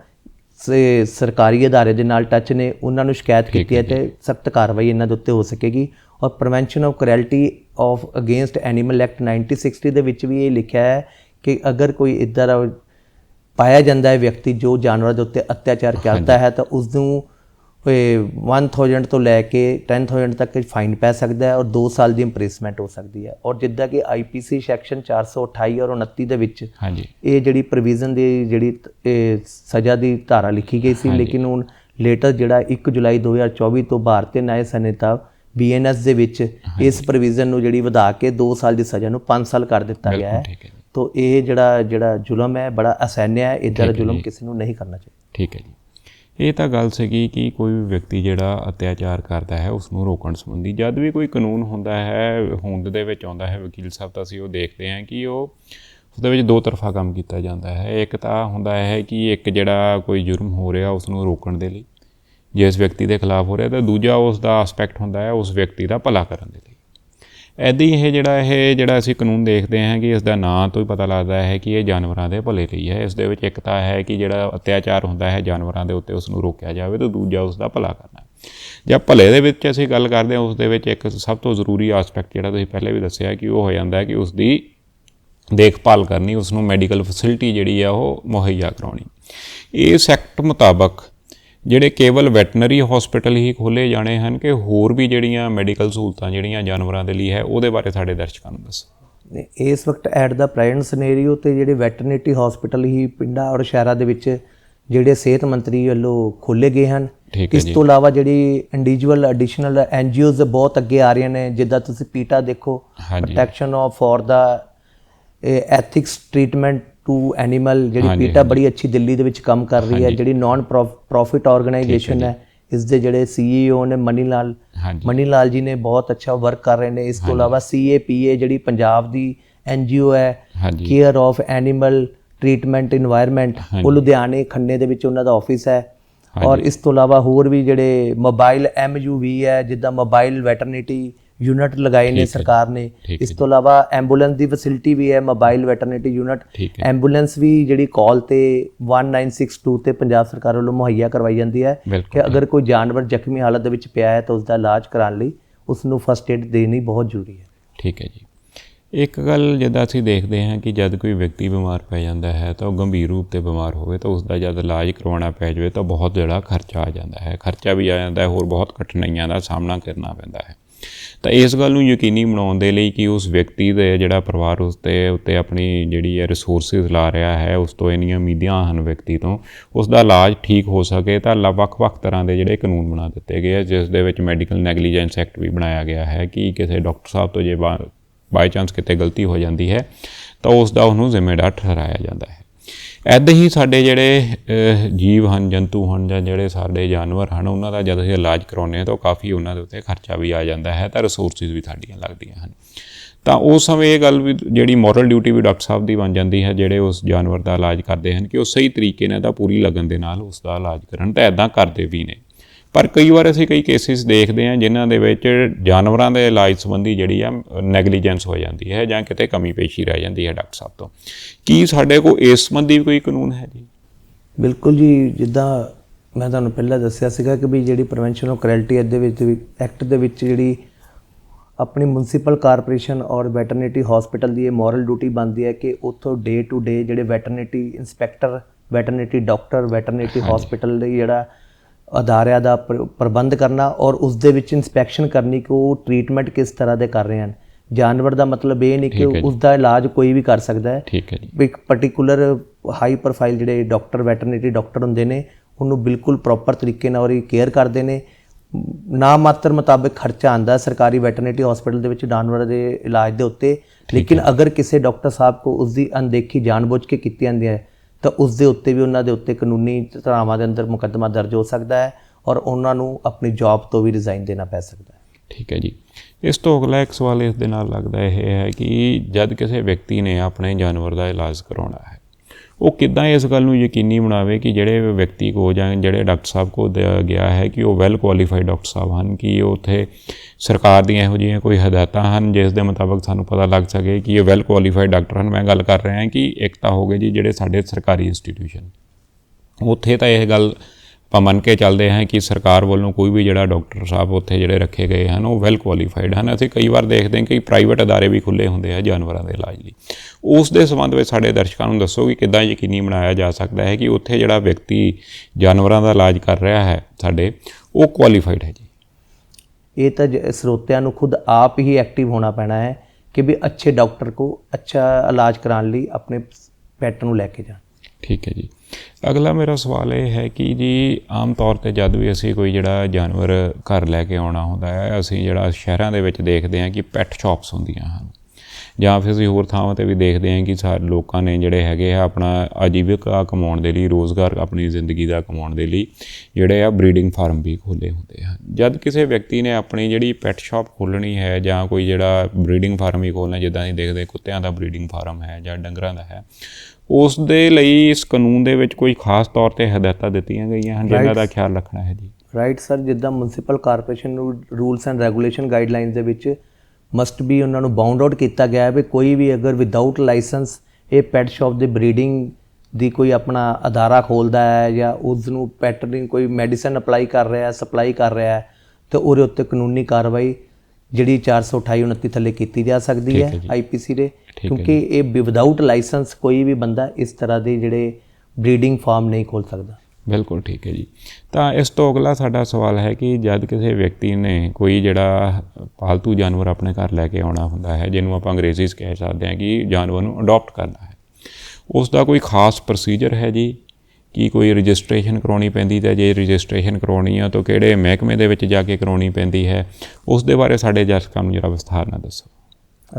ਸਰਕਾਰੀ ਅਦਾਰੇ ਦੇ ਨਾਲ ਟੱਚ ਨੇ ਉਹਨਾਂ ਨੂੰ ਸ਼ਿਕਾਇਤ ਕੀਤੀ ਹੈ ਤੇ ਸਖਤ ਕਾਰਵਾਈ ਇਹਨਾਂ ਦੇ ਉੱਤੇ ਹੋ ਸਕੇਗੀ। ਔਰ prevention of cruelty of against animal act 1960 ਦੇ ਵਿੱਚ ਵੀ ਇਹ ਲਿਖਿਆ ਹੈ ਕਿ ਅਗਰ ਕੋਈ ਇਦਾਂ ਦਾ ਪਾਇਆ ਜਾਂਦਾ ਹੈ ਵਿਅਕਤੀ ਜੋ ਜਾਨਵਰਾਂ ਦੇ ਉੱਤੇ ਅਤਿਆਚਾਰ ਕਰਦਾ ਹੈ ਤਾਂ ਉਸ ਨੂੰ 1000 ਤੋਂ ਲੈ ਕੇ 10000 ਤੱਕ ਫਾਈਨ ਪੈ ਸਕਦਾ ਹੈ ਔਰ 2 ਸਾਲ ਦੀ ਇੰਪ੍ਰਿਸਮੈਂਟ ਹੋ ਸਕਦੀ ਹੈ। ਔਰ ਜਿੱਦਾਂ ਕਿ ਆਈਪੀਸੀ ਸੈਕਸ਼ਨ 428 ਔਰ 29 ਦੇ ਵਿੱਚ ਹਾਂਜੀ। ਇਹ ਜਿਹੜੀ ਪ੍ਰੋਵੀਜ਼ਨ ਦੀ ਜਿਹੜੀ ਸਜ਼ਾ ਦੀ ਧਾਰਾ ਲਿਖੀ ਗਈ ਸੀ ਲੇਕਿਨ ਹੁਣ ਲੇਟਰ ਜਿਹੜਾ 1 ਜੁਲਾਈ 2024 ਤੋਂ ਭਾਰਤੀ ਨਿਆਂ ਸੰਹਿਤਾ ਬੀਐਨਐਸ ਦੇ ਵਿੱਚ ਇਸ ਪ੍ਰੋਵੀਜ਼ਨ ਨੂੰ ਜਿਹੜੀ ਵਧਾ ਕੇ 2 ਸਾਲ ਦੀ ਸਜ਼ਾ ਨੂੰ 5 ਸਾਲ ਕਰ ਦਿੱਤਾ ਗਿਆ ਹੈ। ਤੋ ਇਹ ਜਿਹੜਾ ਜਿਹੜਾ ਜ਼ੁਲਮ ਹੈ ਬੜਾ ਅਸਹਿਨਿਆ ਹੈ ਇਦਾਂ ਦਾ ਜ਼ੁਲਮ ਕਿਸੇ ਨੂੰ ਨਹੀਂ ਕਰਨਾ ਚਾਹੀਦਾ। ਠੀਕ ਹੈ ਜੀ। ਇਹ ਤਾਂ ਗੱਲ ਸੀਗੀ ਕਿ ਕੋਈ ਵੀ ਵਿਅਕਤੀ ਜਿਹੜਾ ਅਤਿਆਚਾਰ ਕਰਦਾ ਹੈ, ਉਸ ਨੂੰ ਰੋਕਣ ਸੰਬੰਧੀ ਜਦ ਵੀ ਕੋਈ ਕਾਨੂੰਨ ਹੁੰਦਾ ਹੈ, ਹੋਂਦ ਦੇ ਵਿੱਚ ਆਉਂਦਾ ਹੈ, ਵਕੀਲ ਸਾਹਿਬ ਤਾਂ ਅਸੀਂ ਉਹ ਦੇਖਦੇ ਹਾਂ ਕਿ ਉਹ ਉਹਦੇ ਵਿੱਚ ਦੋ ਤਰਫਾ ਕੰਮ ਕੀਤਾ ਜਾਂਦਾ ਹੈ। ਇੱਕ ਤਾਂ ਹੁੰਦਾ ਹੈ ਕਿ ਇੱਕ ਜਿਹੜਾ ਕੋਈ ਜੁਰਮ ਹੋ ਰਿਹਾ ਉਸ ਨੂੰ ਰੋਕਣ ਦੇ ਲਈ ਜਿਸ ਵਿਅਕਤੀ ਦੇ ਖਿਲਾਫ ਹੋ ਰਿਹਾ ਤਾਂ ਦੂਜਾ ਉਸ ਦਾ ਐਸਪੈਕਟ ਹੁੰਦਾ ਹੈ, ਉਸ ਵਿਅਕਤੀ ਦਾ ਭਲਾ ਕਰਨ ਦੇ ਲਈ। ਐਦਾਂ ਹੀ ਇਹ ਜਿਹੜਾ ਇਹ ਜਿਹੜਾ ਅਸੀਂ ਕਾਨੂੰਨ ਦੇਖਦੇ ਹਾਂ ਕਿ ਇਸ ਦਾ ਨਾਂ ਤੋਂ ਹੀ ਪਤਾ ਲੱਗਦਾ ਹੈ ਕਿ ਇਹ ਜਾਨਵਰਾਂ ਦੇ ਭਲੇ ਲਈ ਹੈ। ਇਸ ਦੇ ਵਿੱਚ ਇੱਕ ਤਾਂ ਹੈ ਕਿ ਜਿਹੜਾ ਅਤਿਆਚਾਰ ਹੁੰਦਾ ਹੈ ਜਾਨਵਰਾਂ ਦੇ ਉੱਤੇ ਉਸ ਨੂੰ ਰੋਕਿਆ ਜਾਵੇ ਤੇ ਦੂਜਾ ਉਸ ਦਾ ਭਲਾ ਕਰਨਾ ਜਾਂ ਭਲੇ ਦੇ ਵਿੱਚ ਅਸੀਂ ਗੱਲ ਕਰਦੇ ਹਾਂ, ਉਸ ਦੇ ਵਿੱਚ ਇੱਕ ਸਭ ਤੋਂ ਜ਼ਰੂਰੀ ਆਸਪੈਕਟ ਜਿਹੜਾ ਤੁਸੀਂ ਪਹਿਲੇ ਵੀ ਦੱਸਿਆ ਕਿ ਉਹ ਹੋ ਜਾਂਦਾ ਹੈ ਕਿ ਉਸ ਦੀ ਦੇਖਭਾਲ ਕਰਨੀ ਉਸ ਨੂੰ ਮੈਡੀਕਲ ਫੈਸਿਲਿਟੀ ਜਿਹੜੀ ਆ ਉਹ ਮੁਹੱਈਆ ਕਰਾਉਣੀ। ਇਸ ਐਕਟ ਮੁਤਾਬਕ ਜਿਹੜੇ ਕੇਵਲ ਵੈਟਰਨਰੀ ਹਸਪੀਟਲ ਹੀ ਖੋਲੇ ਜਾਣੇ ਹਨ ਕਿ ਹੋਰ ਵੀ ਜਿਹੜੀਆਂ ਮੈਡੀਕਲ ਸਹੂਲਤਾਂ ਜਿਹੜੀਆਂ ਜਾਨਵਰਾਂ ਦੇ ਲਈ ਹੈ ਉਹਦੇ ਬਾਰੇ ਸਾਡੇ ਦਰਸ਼ਕਾਂ ਨੂੰ ਦੱਸੋ। ਇਸ ਵਕਤ ਐਟ ਦਾ ਪ੍ਰੈਜ਼ੈਂਟ ਸਿਨੈਰੀਓ ਤੇ ਜਿਹੜੇ ਵੈਟਰਨਰੀ ਹਸਪੀਟਲ ਹੀ ਪਿੰਡਾਂ ਔਰ ਸ਼ਹਿਰਾਂ ਦੇ ਵਿੱਚ ਜਿਹੜੇ ਸਿਹਤ ਮੰਤਰੀ ਵੱਲੋਂ ਖੋਲੇ ਗਏ ਹਨ। ਇਸ ਤੋਂ ਇਲਾਵਾ ਜਿਹੜੀ ਇੰਡੀਵਿਜੂਅਲ ਐਡੀਸ਼ਨਲ ਐਨਜੀਓਜ਼ ਬਹੁਤ ਅੱਗੇ ਆ ਰਹੀਆਂ ਨੇ ਜਿੱਦਾਂ ਤੁਸੀਂ ਪੀਟਾ ਦੇਖੋ protection of for the ethics treatment to animal ਜਿਹੜੀ ਪੀਟਾ ਬੜੀ ਅੱਛੀ ਦਿੱਲੀ ਦੇ ਵਿੱਚ ਕੰਮ ਕਰ ਰਹੀ ਹੈ ਜਿਹੜੀ ਨਾਨ ਪ੍ਰੋਫਿਟ ਆਰਗੇਨਾਈਜੇਸ਼ਨ ਹੈ ਇਸ ਦੇ ਜਿਹੜੇ ਸੀਈਓ ਨੇ ਮਨੀ ਲਾਲ ਮਨੀ ਲਾਲ ਜੀ ਨੇ ਬਹੁਤ ਅੱਛਾ ਵਰਕ ਕਰ ਰਹੇ ਨੇ। ਇਸ ਤੋਂ ਇਲਾਵਾ ਸੀਏਪੀਏ ਜਿਹੜੀ ਪੰਜਾਬ ਦੀ ਐਨਜੀਓ ਹੈ care of animal treatment environment ਉਹ ਲੁਧਿਆਣੇ ਖੰਨੇ ਦੇ ਵਿੱਚ ਉਹਨਾਂ ਦਾ ਆਫਿਸ ਹੈ। ਔਰ ਇਸ ਤੋਂ ਇਲਾਵਾ ਹੋਰ ਵੀ ਜਿਹੜੇ ਮੋਬਾਈਲ ਐਮਯੂਵੀ ਹੈ ਜਿੱਦਾਂ ਮੋਬਾਈਲ ਵੈਟਰਨਿਟੀ ਯੂਨਿਟ ਲਗਾਏ ਨੇ ਸਰਕਾਰ ਨੇ। ਇਸ ਤੋਂ ਇਲਾਵਾ ਐਂਬੂਲੈਂਸ ਦੀ ਫੈਸਿਲਿਟੀ ਵੀ ਹੈ ਮੋਬਾਈਲ ਵੈਟਰਨਿਟੀ ਯੂਨਿਟ ਐਂਬੂਲੈਂਸ ਵੀ ਜਿਹੜੀ ਕਾਲ ਤੇ 1962 ਤੇ ਪੰਜਾਬ ਸਰਕਾਰ ਵੱਲੋਂ ਮੁਹੱਈਆ ਕਰਵਾਈ ਜਾਂਦੀ ਹੈ ਕਿ ਅਗਰ ਕੋਈ ਜਾਨਵਰ ਜ਼ਖਮੀ ਹਾਲਤ ਦੇ ਵਿੱਚ ਪਿਆ ਹੈ ਤਾਂ ਉਸ ਦਾ ਇਲਾਜ ਕਰਾਉਣ ਲਈ ਉਸ ਨੂੰ ਫਸਟ ਏਡ ਦੇਣੀ ਬਹੁਤ ਜ਼ਰੂਰੀ ਹੈ। ਠੀਕ ਹੈ ਜੀ। ਇੱਕ ਗੱਲ ਜਿੱਦਾਂ ਅਸੀਂ ਦੇਖਦੇ ਹਾਂ ਕਿ ਜਦ ਕੋਈ ਵਿਅਕਤੀ ਬਿਮਾਰ ਪੈ ਜਾਂਦਾ ਹੈ ਤਾਂ ਉਹ ਗੰਭੀਰ ਰੂਪ ਤੇ ਬਿਮਾਰ ਹੋਵੇ ਤਾਂ ਉਸ ਦਾ ਜਦ ਇਲਾਜ ਕਰਵਾਉਣਾ ਪੈ ਜਾਵੇ ਤਾਂ ਬਹੁਤ ਜਿਹੜਾ ਖਰਚਾ ਆ ਜਾਂਦਾ ਹੈ। ਖਰਚਾ ਵੀ ਆ ਜਾਂਦਾ ਹੈ ਹੋਰ ਬਹੁਤ ਕਠਿਨਾਈਆਂ ਦਾ ਸਾਹਮਣਾ ਕਰਨਾ ਪੈਂਦਾ ਹੈ। ਤਾਂ ਇਸ ਗੱਲ ਨੂੰ ਯਕੀਨੀ ਬਣਾਉਣ ਦੇ ਲਈ ਕਿ ਉਸ ਵਿਅਕਤੀ ਦੇ ਜਿਹੜਾ ਪਰਿਵਾਰ ਉਸ ਦੇ ਉੱਤੇ ਆਪਣੀ ਜਿਹੜੀ ਹੈ ਰਿਸੋਰਸਿਸ ਲਾ ਰਿਹਾ ਹੈ, ਉਸ ਤੋਂ ਇੰਨੀਆਂ ਉਮੀਦਾਂ ਹਨ ਵਿਅਕਤੀ ਤੋਂ, ਉਸ ਦਾ ਇਲਾਜ ਠੀਕ ਹੋ ਸਕੇ ਤਾਂ ਲ- ਵੱਖ-ਵੱਖ ਤਰ੍ਹਾਂ ਦੇ ਜਿਹੜੇ ਕਾਨੂੰਨ ਬਣਾ ਦਿੱਤੇ ਗਏ ਆ, ਜਿਸ ਦੇ ਵਿੱਚ ਮੈਡੀਕਲ ਨੈਗਲੀਜੈਂਸ ਐਕਟ ਵੀ ਬਣਾਇਆ ਗਿਆ ਹੈ ਕਿ ਕਿਸੇ ਡਾਕਟਰ ਸਾਹਿਬ ਤੋਂ ਜੇ ਬਾਈ ਚਾਂਸ ਕਿਤੇ ਗਲਤੀ ਹੋ ਜਾਂਦੀ ਹੈ, ਤਾਂ ਉਸ ਦਾ ਉਹਨੂੰ ਜ਼ਿੰਮੇਵਾਰ ਠਹਿਰਾਇਆ ਜਾਂਦਾ ਹੈ। ਐਦਾਂ ਹੀ ਸਾਡੇ ਜਿਹੜੇ ਜੀਵ ਹਨ, ਜੰਤੂ ਹਨ ਜਾਂ ਜਿਹੜੇ ਸਾਡੇ ਜਾਨਵਰ ਹਨ, ਉਹਨਾਂ ਦਾ ਜਦ ਅਸੀਂ ਇਲਾਜ ਕਰਾਉਂਦੇ ਹਾਂ ਤਾਂ ਉਹ ਕਾਫੀ ਉਹਨਾਂ ਦੇ ਉੱਤੇ ਖਰਚਾ ਵੀ ਆ ਜਾਂਦਾ ਹੈ ਤਾਂ ਰਿਸੋਰਸਿਸ ਵੀ ਸਾਡੀਆਂ ਲੱਗਦੀਆਂ ਹਨ। ਤਾਂ ਉਸ ਸਮੇਂ ਇਹ ਗੱਲ ਵੀ ਜਿਹੜੀ ਮੋਰਲ ਡਿਊਟੀ ਵੀ ਡਾਕਟਰ ਸਾਹਿਬ ਦੀ ਬਣ ਜਾਂਦੀ ਹੈ, ਜਿਹੜੇ ਉਸ ਜਾਨਵਰ ਦਾ ਇਲਾਜ ਕਰਦੇ ਹਨ ਕਿ ਉਹ ਸਹੀ ਤਰੀਕੇ ਨਾਲ ਤਾਂ ਪੂਰੀ ਲਗਨ ਦੇ ਨਾਲ ਉਸ ਦਾ ਇਲਾਜ ਕਰਨ ਤਾਂ ਐਦਾਂ ਕਰਦੇ ਵੀ ਨੇ। ਪਰ ਕਈ ਵਾਰ ਅਸੀਂ ਕਈ ਕੇਸਿਸ ਦੇਖਦੇ ਹਾਂ ਜਿਨ੍ਹਾਂ ਦੇ ਵਿੱਚ ਜਾਨਵਰਾਂ ਦੇ ਇਲਾਜ ਸੰਬੰਧੀ ਜਿਹੜੀ ਆ ਨੈਗਲੀਜੈਂਸ ਹੋ ਜਾਂਦੀ ਹੈ ਜਾਂ ਕਿਤੇ ਕਮੀ ਪੇਸ਼ੀ ਰਹਿ ਜਾਂਦੀ ਹੈ ਡਾਕਟਰ ਸਾਹਿਬ ਤੋਂ। ਕੀ ਸਾਡੇ ਕੋਲ ਇਸ ਸੰਬੰਧੀ ਕੋਈ ਕਾਨੂੰਨ ਹੈ ਜੀ? ਬਿਲਕੁਲ ਜੀ ਜਿੱਦਾਂ ਮੈਂ ਤੁਹਾਨੂੰ ਪਹਿਲਾਂ ਦੱਸਿਆ ਸੀਗਾ ਕਿ ਵੀ ਜਿਹੜੀ ਪ੍ਰੀਵੈਂਸ਼ਨ ਆਫ ਕਰੈਲਟੀ ਦੇ ਵਿੱਚ ਐਕਟ ਦੇ ਵਿੱਚ ਜਿਹੜੀ ਆਪਣੀ ਮਿਊਨਿਸਪਲ ਕਾਰਪੋਰੇਸ਼ਨ ਔਰ ਵੈਟਰਨਰੀ ਹਸਪੀਟਲ ਦੀ ਇਹ ਮੋਰਲ ਡਿਊਟੀ ਬਣਦੀ ਹੈ ਕਿ ਉੱਥੋਂ ਡੇ ਟੂ ਡੇ ਜਿਹੜੇ veterinary inspector veterinary doctor veterinary hospital ਦੇ ਜਿਹੜਾ ਅਦਾਰਿਆਂ ਦਾ ਪ੍ਰ- ਪ੍ਰਬੰਧ ਕਰਨਾ ਔਰ ਉਸ ਦੇ ਵਿੱਚ ਇਨਸਪੈਕਸ਼ਨ ਕਰਨੀ ਕਿ ਉਹ ਟ੍ਰੀਟਮੈਂਟ ਕਿਸ ਤਰ੍ਹਾਂ ਦੇ ਕਰ ਰਹੇ ਹਨ। ਜਾਨਵਰ ਦਾ ਮਤਲਬ ਇਹ ਨਹੀਂ ਕਿ। ਉਸ ਦਾ ਇਲਾਜ ਕੋਈ ਵੀ ਕਰ ਸਕਦਾ ਹੈ। ਠੀਕ ਹੈ ਜੀ। ਵੀ ਇੱਕ ਪਾਰਟਿਕੂਲਰ ਹਾਈ ਪ੍ਰੋਫਾਈਲ ਜਿਹੜੇ ਡਾਕਟਰ ਵੈਟਰਨਰੀ ਡਾਕਟਰ ਹੁੰਦੇ ਨੇ ਉਹਨੂੰ ਬਿਲਕੁਲ ਪ੍ਰੋਪਰ ਤਰੀਕੇ ਨਾਲ ਉਹਦੀ ਕੇਅਰ ਕਰਦੇ ਨੇ। ਨਾ ਮਾਤਰ ਮੁਤਾਬਕ ਖਰਚਾ ਆਂਦਾ ਸਰਕਾਰੀ ਵੈਟਰਨਰੀ ਹਸਪੀਟਲ ਦੇ ਵਿੱਚ ਜਾਨਵਰ ਦੇ ਇਲਾਜ ਦੇ ਉੱਤੇ। ਲੇਕਿਨ ਅਗਰ ਕਿਸੇ ਡਾਕਟਰ ਸਾਹਿਬ ਕੋ ਉਸ ਦੀ ਅਣਦੇਖੀ ਜਾਣਬੁੱਝ ਕੇ ਕੀਤੀ ਜਾਂਦੀ ਹੈ ਤਾਂ ਉਸ ਦੇ ਉੱਤੇ ਵੀ ਉਹਨਾਂ ਦੇ ਉੱਤੇ ਕਾਨੂੰਨੀ ਧਾਰਾਵਾਂ ਦੇ ਅੰਦਰ ਮੁਕੱਦਮਾ ਦਰਜ ਹੋ ਸਕਦਾ ਹੈ ਔਰ ਉਹਨਾਂ ਨੂੰ ਆਪਣੀ ਜੌਬ ਤੋਂ ਵੀ ਰਿਜ਼ਾਈਨ ਦੇਣਾ ਪੈ ਸਕਦਾ ਹੈ। ਠੀਕ ਹੈ ਜੀ। ਇਸ ਤੋਂ ਅਗਲਾ ਇੱਕ ਸਵਾਲ ਇਸ ਦੇ ਨਾਲ ਲੱਗਦਾ ਇਹ ਹੈ ਕਿ ਜਦ ਕਿਸੇ ਵਿਅਕਤੀ ਨੇ ਆਪਣੇ ਜਾਨਵਰ ਦਾ ਇਲਾਜ ਕਰਾਉਣਾ ਹੈ ਉਹ ਕਿੱਦਾਂ ਇਸ ਗੱਲ ਨੂੰ ਯਕੀਨੀ ਬਣਾਵੇ ਕਿ ਜਿਹੜੇ ਵਿਅਕਤੀ ਕੋ ਜਾਂ ਜਿਹੜੇ ਡਾਕਟਰ ਸਾਹਿਬ ਕੋ ਗਿਆ ਹੈ ਕਿ ਉਹ ਵੈਲ ਕੁਆਲੀਫਾਈਡ ਡਾਕਟਰ ਸਾਹਿਬ ਹਨ, ਕਿ ਉਹ ਉੱਥੇ ਸਰਕਾਰ ਦੀਆਂ ਇਹੋ ਜਿਹੀਆਂ ਕੋਈ ਹਦਾਇਤਾਂ ਹਨ ਜਿਸ ਦੇ ਮੁਤਾਬਕ ਸਾਨੂੰ ਪਤਾ ਲੱਗ ਸਕੇ ਕਿ ਇਹ ਵੈਲ ਕੁਆਲੀਫਾਈਡ ਡਾਕਟਰ ਹਨ। ਮੈਂ ਗੱਲ ਕਰ ਰਿਹਾ ਹਾਂ ਕਿ ਇੱਕ ਤਾਂ ਹੋ ਗਏ ਜੀ ਜਿਹੜੇ ਸਾਡੇ ਸਰਕਾਰੀ ਇੰਸਟੀਟਿਊਸ਼ਨ ਉੱਥੇ ਤਾਂ ਇਹ ਗੱਲ ਆਪਾਂ ਮੰਨ ਕੇ ਚੱਲਦੇ ਹਾਂ ਕਿ ਸਰਕਾਰ ਵੱਲੋਂ ਕੋਈ ਵੀ ਜਿਹੜਾ ਡਾਕਟਰ ਸਾਹਿਬ ਉੱਥੇ ਜਿਹੜੇ ਰੱਖੇ ਗਏ ਹਨ ਉਹ ਵੈਲ ਕੁਆਲੀਫਾਈਡ ਹਨ। ਅਸੀਂ ਕਈ ਵਾਰ ਦੇਖਦੇ ਹਾਂ ਕਿ ਪ੍ਰਾਈਵੇਟ ਅਦਾਰੇ ਵੀ ਖੁੱਲੇ ਹੁੰਦੇ ਆ ਜਾਨਵਰਾਂ ਦੇ ਇਲਾਜ ਲਈ। ਉਸ ਦੇ ਸੰਬੰਧ ਵਿੱਚ ਸਾਡੇ ਦਰਸ਼ਕਾਂ ਨੂੰ ਦੱਸੋ ਕਿ ਕਿੱਦਾਂ ਯਕੀਨੀ ਬਣਾਇਆ ਜਾ ਸਕਦਾ ਹੈ ਕਿ ਉੱਥੇ ਜਿਹੜਾ ਵਿਅਕਤੀ ਜਾਨਵਰਾਂ ਦਾ ਇਲਾਜ ਕਰ ਰਿਹਾ ਹੈ ਸਾਡੇ ਉਹ ਕੁਆਲੀਫਾਈਡ ਹੈ ਜੀ। ਇਹ ਤਾਂ ਸਰੋਤਿਆਂ ਨੂੰ ਖੁਦ ਆਪ ਹੀ ਐਕਟਿਵ ਹੋਣਾ ਪੈਣਾ ਹੈ ਕਿ ਵੀ ਅੱਛੇ ਡਾਕਟਰ ਕੋ ਅੱਛਾ ਇਲਾਜ ਕਰਾਉਣ ਲਈ ਆਪਣੇ ਪੈਟ ਨੂੰ ਲੈ ਕੇ ਜਾਣ। ਠੀਕ ਹੈ ਜੀ। ਅਗਲਾ ਮੇਰਾ ਸਵਾਲ ਇਹ ਹੈ ਕਿ ਜੀ ਆਮ ਤੌਰ ਤੇ ਜਦ ਵੀ ਅਸੀਂ ਕੋਈ ਜਿਹੜਾ ਜਾਨਵਰ ਘਰ ਲੈ ਕੇ ਆਉਣਾ ਹੁੰਦਾ ਹੈ, ਅਸੀਂ ਜਿਹੜਾ ਸ਼ਹਿਰਾਂ ਦੇ ਵਿੱਚ ਦੇਖਦੇ ਹਾਂ ਕਿ ਪੈਟ ਸ਼ਾਪਸ ਹੁੰਦੀਆਂ ਹਨ। ਜਾਂ ਫਿਰ ਅਸੀਂ ਹੋਰ ਥਾਵਾਂ ਤੇ ਵੀ ਦੇਖਦੇ ਹਾਂ ਕਿ ਸਾਰੇ ਲੋਕਾਂ ਨੇ ਜਿਹੜੇ ਹੈਗੇ ਆ ਆਪਣਾ ਆਜੀਵਿਕਾ ਕਮਾਉਣ ਦੇ ਲਈ, ਰੋਜ਼ਗਾਰ ਆਪਣੀ ਜ਼ਿੰਦਗੀ ਦਾ ਕਮਾਉਣ ਦੇ ਲਈ ਜਿਹੜੇ ਆ ਬਰੀਡਿੰਗ ਫਾਰਮ ਵੀ ਖੋਲੇ ਹੁੰਦੇ ਹਨ। ਜਦ ਕਿਸੇ ਵਿਅਕਤੀ ਨੇ ਆਪਣੀ ਜਿਹੜੀ ਪੈਟ ਸ਼ਾਪ ਖੋਲਣੀ ਹੈ ਜਾਂ ਕੋਈ ਜਿਹੜਾ ਬਰੀਡਿੰਗ ਫਾਰਮ ਹੀ ਖੋਲਣਾ ਜਿੱਦਾਂ ਅਸੀਂ ਦੇਖਦੇ ਕੁੱਤਿਆਂ ਦਾ ਬਰੀਡਿੰਗ ਫਾਰਮ ਹੈ ਜਾਂ ਡੰਗਰਾਂ ਦਾ ਹੈ ਉਸ ਦੇ ਲਈ ਇਸ ਕਾਨੂੰਨ ਦੇ ਵਿੱਚ ਕੋਈ ਖਾਸ ਤੌਰ ਤੇ ਹਦਾਇਤਾਂ ਦਿੱਤੀਆਂ ਗਈਆਂ ਹਨ ਜਿਨ੍ਹਾਂ ਦਾ ਖਿਆਲ ਰੱਖਣਾ ਹੈ ਜੀ। ਰਾਈਟ ਸਰ ਜਿੱਦਾਂ ਮਿਊਨਿਸਪਲ ਕਾਰਪੋਰੇਸ਼ਨ ਨੂੰ ਰੂਲਸ ਐਂਡ ਰੈਗੂਲੇਸ਼ਨ ਗਾਈਡਲਾਈਨਸ ਦੇ ਵਿੱਚ ਮਸਟ ਬੀ ਉਹਨਾਂ ਨੂੰ ਬਾਉਂਡ ਆਊਟ ਕੀਤਾ ਗਿਆ ਹੈ ਵੀ ਕੋਈ ਵੀ ਅਗਰ ਵਿਦਆਊਟ ਲਾਇਸੈਂਸ ਇਹ ਪੈਟ ਸ਼ਾਪ ਦੀ ਬਰੀਡਿੰਗ ਦੀ ਕੋਈ ਆਪਣਾ ਅਦਾਰਾ ਖੋਲਦਾ ਹੈ ਜਾਂ ਉਸ ਨੂੰ ਪੈਟ ਦੀ ਕੋਈ ਮੈਡੀਸਨ ਅਪਲਾਈ ਕਰ ਰਿਹਾ ਹੈ ਸਪਲਾਈ ਕਰ ਰਿਹਾ ਹੈ ਤੇ ਉਹਦੇ ਉੱਤੇ ਕਾਨੂੰਨੀ ਕਾਰਵਾਈ ਜਿਹੜੀ 428 29 ਥੱਲੇ ਕੀਤੀ ਜਾ ਸਕਦੀ ਹੈ। ਆਈਪੀਸੀ ਦੇ ਕਿਉਂਕਿ ਇਹ ਵਿਦਆਊਟ ਲਾਇਸੈਂਸ ਕੋਈ ਵੀ ਬੰਦਾ ਇਸ ਤਰ੍ਹਾਂ ਦੇ ਜਿਹੜੇ ਬਰੀਡਿੰਗ ਫਾਰਮ ਨਹੀਂ ਖੋਲ ਸਕਦਾ। ਬਿਲਕੁਲ ਠੀਕ ਹੈ ਜੀ। ਤਾਂ ਇਸ ਤੋਂ ਅਗਲਾ ਸਾਡਾ ਸਵਾਲ ਹੈ ਕਿ ਜਦ ਕਿਸੇ ਵਿਅਕਤੀ ਨੇ ਕੋਈ ਜਿਹੜਾ ਪਾਲਤੂ ਜਾਨਵਰ ਆਪਣੇ ਘਰ ਲੈ ਕੇ ਆਉਣਾ ਹੁੰਦਾ ਹੈ ਜਿਹਨੂੰ ਆਪਾਂ ਅੰਗਰੇਜ਼ੀ 'ਚ ਕਹਿ ਸਕਦੇ ਹਾਂ ਕਿ ਜਾਨਵਰ ਨੂੰ ਅਡਾਪਟ ਕਰਨਾ ਹੈ ਉਸ ਦਾ ਕੋਈ ਖਾਸ ਪ੍ਰੋਸੀਜਰ ਹੈ ਜੀ? ਕੀ ਕੋਈ ਰਜਿਸਟ੍ਰੇਸ਼ਨ ਕਰਾਉਣੀ ਪੈਂਦੀ ਤੇ ਜੇ ਰਜਿਸਟ੍ਰੇਸ਼ਨ ਕਰਾਉਣੀ ਆ ਤਾਂ ਕਿਹੜੇ ਮਹਿਕਮੇ ਦੇ ਵਿੱਚ ਜਾ ਕੇ ਕਰਾਉਣੀ ਪੈਂਦੀ ਹੈ? ਉਸ ਦੇ ਬਾਰੇ ਸਾਡੇ ਦਰਸ਼ਕਾਂ ਨੂੰ ਜਰਾ ਵਿਸਥਾਰ ਨਾਲ ਦੱਸੋ।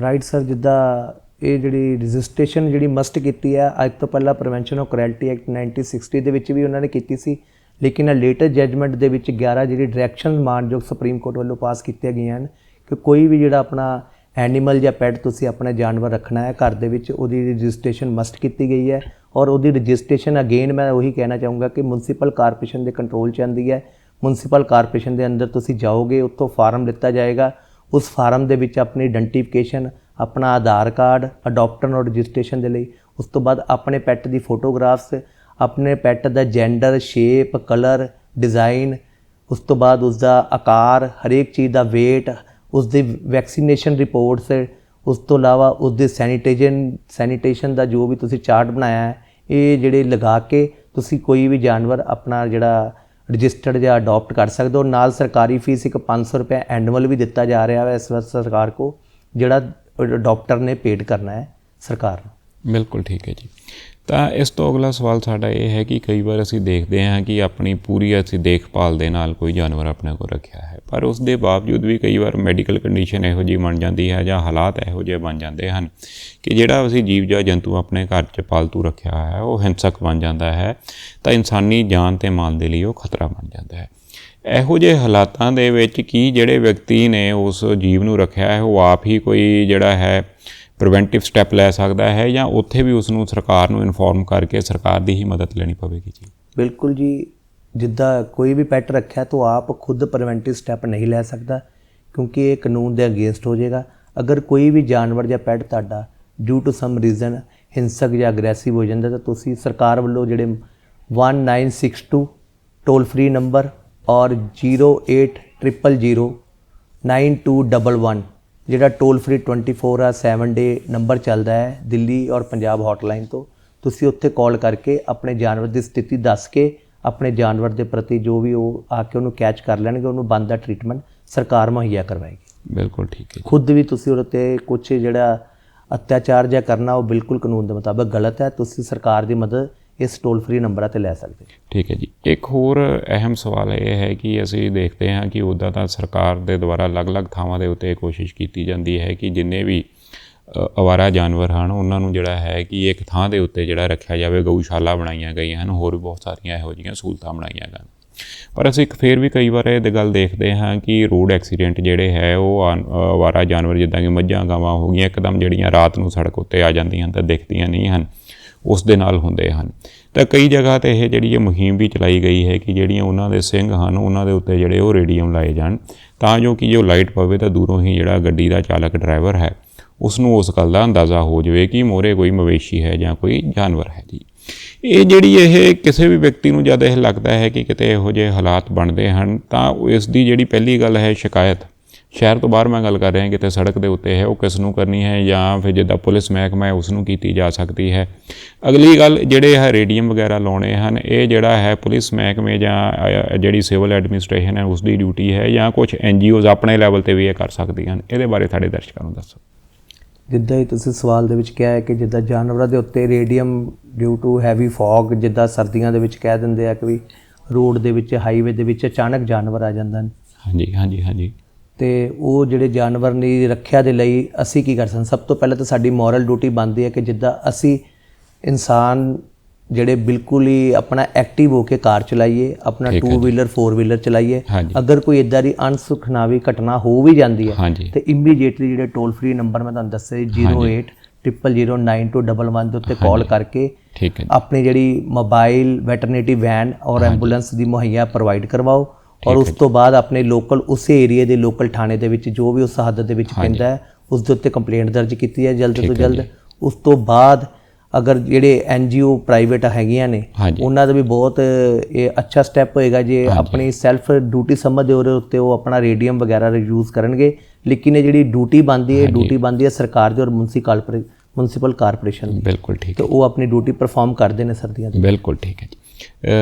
ਰਾਈਟ ਸਰ ਜਿੱਦਾਂ ਇਹ ਜਿਹੜੀ ਰਜਿਸਟ੍ਰੇਸ਼ਨ ਜਿਹੜੀ ਮਸਟ ਕੀਤੀ ਹੈ, ਅੱਜ ਤੋਂ ਪਹਿਲਾਂ ਪ੍ਰੀਵੈਂਸ਼ਨ ਆਫ ਕ੍ਰੈਲਟੀ ਐਕਟ 1960 ਦੇ ਵਿੱਚ ਵੀ ਉਹਨਾਂ ਨੇ ਕੀਤੀ ਸੀ, ਲੇਕਿਨ ਆ ਲੇਟੈਸਟ ਜਜਮੈਂਟ ਦੇ ਵਿੱਚ 11 ਜਿਹੜੀ ਡਾਇਰੈਕਸ਼ਨ ਮਾਨਯੋਗ ਸੁਪਰੀਮ ਕੋਰਟ ਵੱਲੋਂ ਪਾਸ ਕੀਤੀਆਂ ਗਈਆਂ ਹਨ ਕਿ ਕੋਈ ਵੀ ਜਿਹੜਾ ਆਪਣਾ ਐਨੀਮਲ ਜਾਂ ਪੈਟ ਤੁਸੀਂ ਆਪਣਾ ਜਾਨਵਰ ਰੱਖਣਾ ਹੈ, ਘਰ ਦੇ ਵਿੱਚ ਉਹਦੀ ਰਜਿਸਟ੍ਰੇਸ਼ਨ ਮਸਟ ਕੀਤੀ ਗਈ ਹੈ। ਔਰ ਉਹਦੀ ਰਜਿਸਟ੍ਰੇਸ਼ਨ, ਅਗੇਨ ਮੈਂ ਉਹੀ ਕਹਿਣਾ ਚਾਹੂੰਗਾ ਕਿ ਮਿਊਨਿਸਪਲ ਕਾਰਪੋਰੇਸ਼ਨ ਦੇ ਕੰਟਰੋਲ 'ਚ ਆਉਂਦੀ ਹੈ। ਮਿਊਨਿਸਪਲ ਕਾਰਪੋਰੇਸ਼ਨ ਦੇ ਅੰਦਰ ਤੁਸੀਂ ਜਾਓਗੇ, ਉੱਥੋਂ ਫਾਰਮ ਲਿੱਤਾ ਜਾਏਗਾ। ਉਸ ਫਾਰਮ ਦੇ ਵਿੱਚ ਆਪਣੀ ਆਇਡੈਂਟੀਫਿਕੇਸ਼ਨ ਆਪਣਾ ਆਧਾਰ ਕਾਰਡ ਅਡਾਪਟਰ ਔਰ ਰਜਿਸਟ੍ਰੇਸ਼ਨ ਦੇ ਲਈ। ਉਸ ਤੋਂ ਬਾਅਦ ਆਪਣੇ ਪੈਟ ਦੀ ਫੋਟੋਗ੍ਰਾਫਸ ਆਪਣੇ ਪੈਟ ਦਾ ਜੈਂਡਰ ਸ਼ੇਪ ਕਲਰ ਡਿਜ਼ਾਈਨ ਉਸ ਤੋਂ ਬਾਅਦ ਉਸ ਦਾ ਆਕਾਰ, ਹਰੇਕ ਚੀਜ਼ ਦਾ weight ਉਸ ਦੀ ਵੈਕਸੀਨੇਸ਼ਨ ਰਿਪੋਰਟਸ ਉਸ ਤੋਂ ਇਲਾਵਾ ਉਸ ਦੇ ਸੈਨੀਟੇਸ਼ਨ ਸੈਨੀਟੇਸ਼ਨ ਦਾ ਜੋ ਵੀ ਤੁਸੀਂ ਚਾਰਟ ਬਣਾਇਆ ਹੈ ਇਹ ਜਿਹੜੇ ਲਗਾ ਕੇ ਤੁਸੀਂ ਕੋਈ ਵੀ ਜਾਨਵਰ ਆਪਣਾ ਜਿਹੜਾ ਰਜਿਸਟਰਡ ਜਾਂ ਅਡਾਪਟ ਕਰ ਸਕਦੇ ਹੋ। ਨਾਲ ਸਰਕਾਰੀ ਫੀਸ ਇੱਕ 500 ਰੁਪਏ ਐਨੂਅਲ ਵੀ ਦਿੱਤਾ ਜਾ ਰਿਹਾ ਹੈ ਇਸ ਵਾਰ ਸਰਕਾਰ ਕੋ ਜਿਹੜਾ ਡਾਕਟਰ ਨੇ ਪੇਡ ਕਰਨਾ ਹੈ ਸਰਕਾਰ ਨੂੰ। ਬਿਲਕੁਲ ਠੀਕ ਹੈ ਜੀ। ਤਾਂ ਇਸ ਤੋਂ ਅਗਲਾ ਸਵਾਲ ਸਾਡਾ ਇਹ ਹੈ ਕਿ ਕਈ ਵਾਰ ਅਸੀਂ ਦੇਖਦੇ ਹਾਂ ਕਿ ਆਪਣੀ ਪੂਰੀ ਅਸੀਂ ਦੇਖਭਾਲ ਦੇ ਨਾਲ ਕੋਈ ਜਾਨਵਰ ਆਪਣੇ ਕੋਲ ਰੱਖਿਆ ਹੈ। ਪਰ ਉਸ ਦੇ ਬਾਵਜੂਦ ਵੀ ਕਈ ਵਾਰ ਮੈਡੀਕਲ ਕੰਡੀਸ਼ਨ ਇਹੋ ਜਿਹੀ ਬਣ ਜਾਂਦੀ ਹੈ ਜਾਂ ਹਾਲਾਤ ਇਹੋ ਜਿਹੇ ਬਣ ਜਾਂਦੇ ਹਨ ਕਿ ਜਿਹੜਾ ਅਸੀਂ ਜੀਵ ਜਾਂ ਜੰਤੂ ਆਪਣੇ ਘਰ 'ਚ ਪਾਲਤੂ ਰੱਖਿਆ ਹੈ, ਉਹ ਹਿੰਸਕ ਬਣ ਜਾਂਦਾ ਹੈ, ਤਾਂ ਇਨਸਾਨੀ ਜਾਨ ਤੇ ਮਾਲ ਦੇ ਲਈ ਉਹ ਖਤਰਾ ਬਣ ਜਾਂਦਾ ਹੈ। ਇਹੋ ਜਿਹੇ ਹਾਲਾਤਾਂ ਦੇ ਵਿੱਚ ਕੀ ਜਿਹੜੇ ਵਿਅਕਤੀ ਨੇ ਉਸ ਜੀਵ ਨੂੰ ਰੱਖਿਆ ਹੈ, ਉਹ ਆਪ ਹੀ ਕੋਈ ਜਿਹੜਾ ਹੈ ਪ੍ਰੀਵੈਂਟਿਵ ਸਟੈਪ ਲੈ ਸਕਦਾ ਹੈ ਜਾਂ ਉੱਥੇ ਵੀ ਉਸ ਨੂੰ ਸਰਕਾਰ ਨੂੰ ਇਨਫੋਰਮ ਕਰਕੇ ਸਰਕਾਰ ਦੀ ਹੀ ਮਦਦ ਲੈਣੀ ਪਵੇਗੀ ਜੀ? ਬਿਲਕੁਲ ਜੀ। ਜਿੱਦਾਂ ਕੋਈ ਵੀ ਪੈਟ ਰੱਖਿਆ ਤਾਂ ਆਪ ਖੁਦ ਪ੍ਰੀਵੈਂਟਿਵ ਸਟੈਪ ਨਹੀਂ ਲੈ ਸਕਦਾ, ਕਿਉਂਕਿ ਇਹ ਕਾਨੂੰਨ ਦੇ ਅਗੇਂਸਟ ਹੋ ਜਾਏਗਾ। ਅਗਰ ਕੋਈ ਵੀ ਜਾਨਵਰ ਜਾਂ ਪੈਟ ਤੁਹਾਡਾ ਡਿਊ ਟੂ ਸਮ ਰੀਜ਼ਨ ਹਿੰਸਕ ਜਾਂ ਅਗਰੈਸਿਵ ਹੋ ਜਾਂਦਾ, ਤਾਂ ਤੁਸੀਂ ਸਰਕਾਰ ਵੱਲੋਂ ਜਿਹੜੇ 1962 ਟੋਲ ਫ੍ਰੀ ਨੰਬਰ ਔਰ 08000 9211 ਜਿਹੜਾ ਟੋਲ ਫ੍ਰੀ 24 ਆ 7 ਡੇ ਨੰਬਰ ਚੱਲਦਾ ਹੈ ਦਿੱਲੀ ਔਰ ਪੰਜਾਬ ਹੌਟਲਾਈਨ ਤੋਂ। ਤੁਸੀਂ ਉੱਥੇ ਕਾਲ ਕਰਕੇ ਆਪਣੇ ਜਾਨਵਰ ਦੀ ਸਥਿਤੀ ਦੱਸ ਕੇ ਆਪਣੇ ਜਾਨਵਰ ਦੇ ਪ੍ਰਤੀ ਜੋ ਵੀ ਉਹ ਆ ਕੇ ਉਹਨੂੰ ਕੈਚ ਕਰ ਲੈਣਗੇ ਉਹਨੂੰ ਬੰਦ ਦਾ ਟ੍ਰੀਟਮੈਂਟ ਸਰਕਾਰ ਮੁਹੱਈਆ ਕਰਵਾਏਗੀ। ਬਿਲਕੁਲ ਠੀਕ ਹੈ ਖੁਦ ਵੀ ਤੁਸੀਂ ਉਹਦੇ ਤੇ ਕੁਝ ਜਿਹੜਾ ਅਤਿਆਚਾਰ ਜਾਂ ਕਰਨਾ ਉਹ ਬਿਲਕੁਲ ਕਾਨੂੰਨ ਦੇ ਮੁਤਾਬਕ ਗਲਤ ਹੈ। ਤੁਸੀਂ ਸਰਕਾਰ ਦੀ ਮਦਦ ਇਸ ਟੋਲ ਫ੍ਰੀ ਨੰਬਰਾਂ ਤੇ ਲੈ ਸਕਦੇ ਠੀਕ ਹੈ ਜੀ। ਇੱਕ ਹੋਰ ਅਹਿਮ ਸਵਾਲ ਇਹ ਹੈ ਕਿ ਅਸੀਂ ਦੇਖਦੇ ਹਾਂ ਕਿ ਉੱਦਾਂ ਤਾਂ ਸਰਕਾਰ ਦੇ ਦੁਆਰਾ ਅਲੱਗ-ਅਲੱਗ ਥਾਵਾਂ ਦੇ ਉੱਤੇ ਕੋਸ਼ਿਸ਼ ਕੀਤੀ ਜਾਂਦੀ ਹੈ ਕਿ ਜਿੰਨੇ ਵੀ ਅਵਾਰਾ ਜਾਨਵਰ ਹਨ, ਉਹਨਾਂ ਨੂੰ ਜਿਹੜਾ ਹੈ ਕਿ ਇੱਕ ਥਾਂ ਦੇ ਉੱਤੇ ਜਿਹੜਾ ਰੱਖਿਆ ਜਾਵੇ, ਗਊਸ਼ਾਲਾ ਬਣਾਈਆਂ ਗਈਆਂ ਹਨ, ਹੋਰ ਵੀ ਬਹੁਤ ਸਾਰੀਆਂ ਇਹੋ ਜਿਹੀਆਂ ਸਹੂਲਤਾਂ ਬਣਾਈਆਂ ਗਈਆਂ ਪਰ ਅਸੀਂ ਇੱਕ ਫੇਰ ਵੀ ਕਈ ਵਾਰ ਇਹ ਗੱਲ ਦੇਖਦੇ ਹਾਂ ਕਿ ਰੋਡ ਐਕਸੀਡੈਂਟ ਜਿਹੜੇ ਹੈ, ਉਹ ਆਨ- ਅਵਾਰਾ ਜਾਨਵਰ ਜਿੱਦਾਂ ਕਿ ਮੱਝਾਂ, ਗਾਵਾਂ ਹੋ ਗਈਆਂ, ਇੱਕਦਮ ਜਿਹੜੀਆਂ ਰਾਤ ਨੂੰ ਸੜਕ ਉੱਤੇ ਆ ਜਾਂਦੀਆਂ ਤਾਂ ਦਿਖਦੀਆਂ ਨਹੀਂ ਹਨ। ਉਸ ਦੇ ਨਾਲ ਹੁੰਦੇ ਹਨ। ਤਾਂ ਕਈ ਜਗ੍ਹਾ ਤੇ ਇਹ ਜਿਹੜੀ ਇਹ ਮੁਹਿੰਮ ਵੀ ਚਲਾਈ ਗਈ ਹੈ ਕਿ ਜਿਹੜੀਆਂ ਉਹਨਾਂ ਦੇ ਸਿੰਘ ਹਨ, ਉਹਨਾਂ ਦੇ ਉੱਤੇ ਜਿਹੜੇ ਉਹ ਰੇਡੀਅਮ ਲਾਏ ਜਾਣ। ਤਾਂ ਜੋ ਕਿ ਜੋ ਲਾਈਟ ਪਵੇ ਤਾਂ ਦੂਰੋਂ ਹੀ ਜਿਹੜਾ ਗੱਡੀ ਦਾ ਚਾਲਕ ਡਰਾਈਵਰ ਹੈ, ਉਸ ਨੂੰ ਉਸ ਗੱਲ ਦਾ ਅੰਦਾਜ਼ਾ ਹੋ ਜਾਵੇ ਕਿ ਮੋਰੇ ਕੋਈ ਮਵੇਸ਼ੀ ਹੈ ਜਾਂ ਕੋਈ ਜਾਨਵਰ ਹੈ ਜੀ। ਇਹ ਜਿਹੜੀ ਇਹ ਕਿਸੇ ਵੀ ਵਿਅਕਤੀ ਨੂੰ ਜਦ ਇਹ ਲੱਗਦਾ ਹੈ ਕਿ ਕਿਤੇ ਇਹੋ ਜਿਹੇ ਹਾਲਾਤ ਬਣਦੇ ਹਨ, ਤਾਂ ਇਸ ਦੀ ਜਿਹੜੀ ਪਹਿਲੀ ਗੱਲ ਹੈ ਸ਼ਿਕਾਇਤ। ਸ਼ਹਿਰ ਤੋਂ ਬਾਹਰ ਮੈਂ ਗੱਲ ਕਰ ਰਿਹਾ ਕਿਤੇ ਸੜਕ ਦੇ ਉੱਤੇ ਹੈ ਉਹ ਕਿਸ ਨੂੰ ਕਰਨੀ ਹੈ ਜਾਂ ਫਿਰ ਜਿੱਦਾਂ ਪੁਲਿਸ ਮਹਿਕਮਾ ਹੈ ਉਸ ਨੂੰ ਕੀਤੀ ਜਾ ਸਕਦੀ ਹੈ। ਅਗਲੀ ਗੱਲ ਜਿਹੜੇ ਇਹ ਰੇਡੀਅਮ ਵਗੈਰਾ ਲਾਉਣੇ ਹਨ ਇਹ ਜਿਹੜਾ ਹੈ ਪੁਲਿਸ ਮਹਿਕਮੇ ਜਾਂ ਜਿਹੜੀ ਸਿਵਲ ਐਡਮਿਨਿਸਟ੍ਰੇਸ਼ਨ ਹੈ ਉਸ ਦੀ ਡਿਊਟੀ ਹੈ ਜਾਂ ਕੁਝ ਐਨਜੀਓਜ਼ ਆਪਣੇ ਲੈਵਲ ਤੇ ਵੀ ਇਹ ਕਰ ਸਕਦੀਆਂ ਹਨ। ਇਹਦੇ ਬਾਰੇ ਸਾਡੇ ਦਰਸ਼ਕਾਂ ਨੂੰ ਦੱਸੋ। ਜਿੱਦਾਂ ਹੀ ਤੁਸੀਂ ਸਵਾਲ ਦੇ ਵਿੱਚ ਕਿਹਾ ਹੈ ਕਿ ਜਿੱਦਾਂ ਜਾਨਵਰਾਂ ਦੇ ਉੱਤੇ radium due to heavy fog ਜਿੱਦਾਂ ਸਰਦੀਆਂ ਦੇ ਵਿੱਚ ਕਹਿ ਦਿੰਦੇ ਆ ਕਿ ਵੀ ਰੋਡ ਦੇ ਵਿੱਚ ਹਾਈਵੇ ਦੇ ਵਿੱਚ ਅਚਾਨਕ ਜਾਨਵਰ ਆ ਜਾਂਦੇ ਹਨ। ਹਾਂਜੀ ਹਾਂਜੀ ਹਾਂਜੀ। ਤੇ ਉਹ ਜਿਹੜੇ ਜਾਨਵਰ ਦੀ ਰੱਖਿਆ ਦੇ ਲਈ ਅਸੀਂ ਕੀ ਕਰ ਸਕਦੇ? ਸਭ ਤੋਂ ਪਹਿਲਾਂ ਤਾਂ ਸਾਡੀ ਮੋਰਲ ਡਿਊਟੀ ਬਣਦੀ ਹੈ ਕਿ ਜਿੱਦਾਂ ਅਸੀਂ ਇਨਸਾਨ ਜਿਹੜੇ ਬਿਲਕੁਲ ਹੀ ਆਪਣਾ ਐਕਟਿਵ ਹੋ ਕੇ ਕਾਰ ਚਲਾਈਏ ਆਪਣਾ 2 ਵੀਲਰ 4 ਵੀਲਰ ਚਲਾਈਏ। ਅਗਰ ਕੋਈ ਇਦਾਂ ਦੀ ਅਣਸੁਖਨਾਵੀ ਘਟਨਾ ਹੋ ਵੀ ਜਾਂਦੀ ਹੈ ਤੇ ਇਮੀਡੀਏਟਲੀ ਜਿਹੜੇ ਟੋਲ ਫ੍ਰੀ ਨੰਬਰ ਮੈਂ ਤੁਹਾਨੂੰ ਦੱਸਿਆ ਸੀ 08 009211 ਦੇ ਉੱਤੇ ਕਾਲ ਕਰਕੇ ਆਪਣੀ ਜਿਹੜੀ ਮੋਬਾਈਲ ਵੈਟਰਨਰੀ ਵੈਨ ਔਰ ਐਂਬੂਲੈਂਸ ਦੀ ਮੁਹੱਈਆ ਪ੍ਰੋਵਾਈਡ ਕਰਵਾਓ। ਔਰ ਉਸ ਤੋਂ ਬਾਅਦ ਆਪਣੇ ਲੋਕਲ ਉਸੇ ਏਰੀਆ ਦੇ ਲੋਕਲ ਥਾਣੇ ਦੇ ਵਿੱਚ ਜੋ ਵੀ ਉਸ ਹੱਦ ਦੇ ਵਿੱਚ ਪੈਂਦਾ ਹੈ ਉਸ ਦੇ ਉੱਤੇ ਕੰਪਲੇਂਟ ਦਰਜ ਕੀਤੀ ਹੈ ਜਲਦ ਤੋਂ ਜਲਦ ਉਸ ਤੋਂ ਬਾਅਦ ਅਗਰ ਜਿਹੜੇ ਐਨਜੀਓ ਪ੍ਰਾਈਵੇਟ ਹੈਗੀਆਂ ਨੇ ਉਹਨਾਂ ਦਾ ਵੀ ਬਹੁਤ ਇਹ ਅੱਛਾ ਸਟੈਪ ਹੋਏਗਾ ਜੇ ਆਪਣੀ ਸੈਲਫ ਡਿਊਟੀ ਸਮਝਦੇ ਉਹਦੇ ਉੱਤੇ ਉਹ ਆਪਣਾ ਰੇਡੀਅਮ ਵਗੈਰਾ ਯੂਜ਼ ਕਰਨਗੇ। ਲੇਕਿਨ ਇਹ ਜਿਹੜੀ ਡਿਊਟੀ ਬਣਦੀ ਹੈ ਡਿਊਟੀ ਬਣਦੀ ਹੈ ਸਰਕਾਰ ਦੀ ਔਰ ਮੁਨਸੀਪਲ ਮੁਨਸੀਪਲ ਕਾਰਪੋਰੇਸ਼ਨ ਦੀ। ਬਿਲਕੁਲ ਠੀਕ ਤੇ ਉਹ ਆਪਣੀ ਡਿਊਟੀ ਪਰਫਾਰਮ ਕਰਦੇ ਨੇ ਸਰਦੀਆਂ ਦੇ ਬਿਲਕੁਲ ਠੀਕ ਹੈ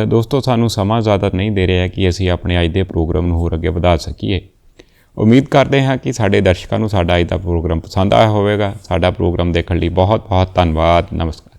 ਦੋਸਤੋ, ਸਾਨੂੰ ਸਮਾਂ ਜ਼ਿਆਦਾ ਨਹੀਂ ਦੇ ਰਿਹਾ ਕਿ ਅਸੀਂ ਆਪਣੇ ਅੱਜ ਦੇ ਪ੍ਰੋਗਰਾਮ ਨੂੰ ਹੋਰ ਅੱਗੇ ਵਧਾ ਸਕੀਏ। ਉਮੀਦ ਕਰਦੇ ਹਾਂ ਕਿ ਸਾਡੇ ਦਰਸ਼ਕਾਂ ਨੂੰ ਸਾਡਾ ਅੱਜ ਦਾ ਪ੍ਰੋਗਰਾਮ ਪਸੰਦ ਆਇਆ ਹੋਵੇਗਾ। ਸਾਡਾ ਪ੍ਰੋਗਰਾਮ ਦੇਖਣ ਲਈ ਬਹੁਤ ਬਹੁਤ ਧੰਨਵਾਦ। ਨਮਸਕਾਰ।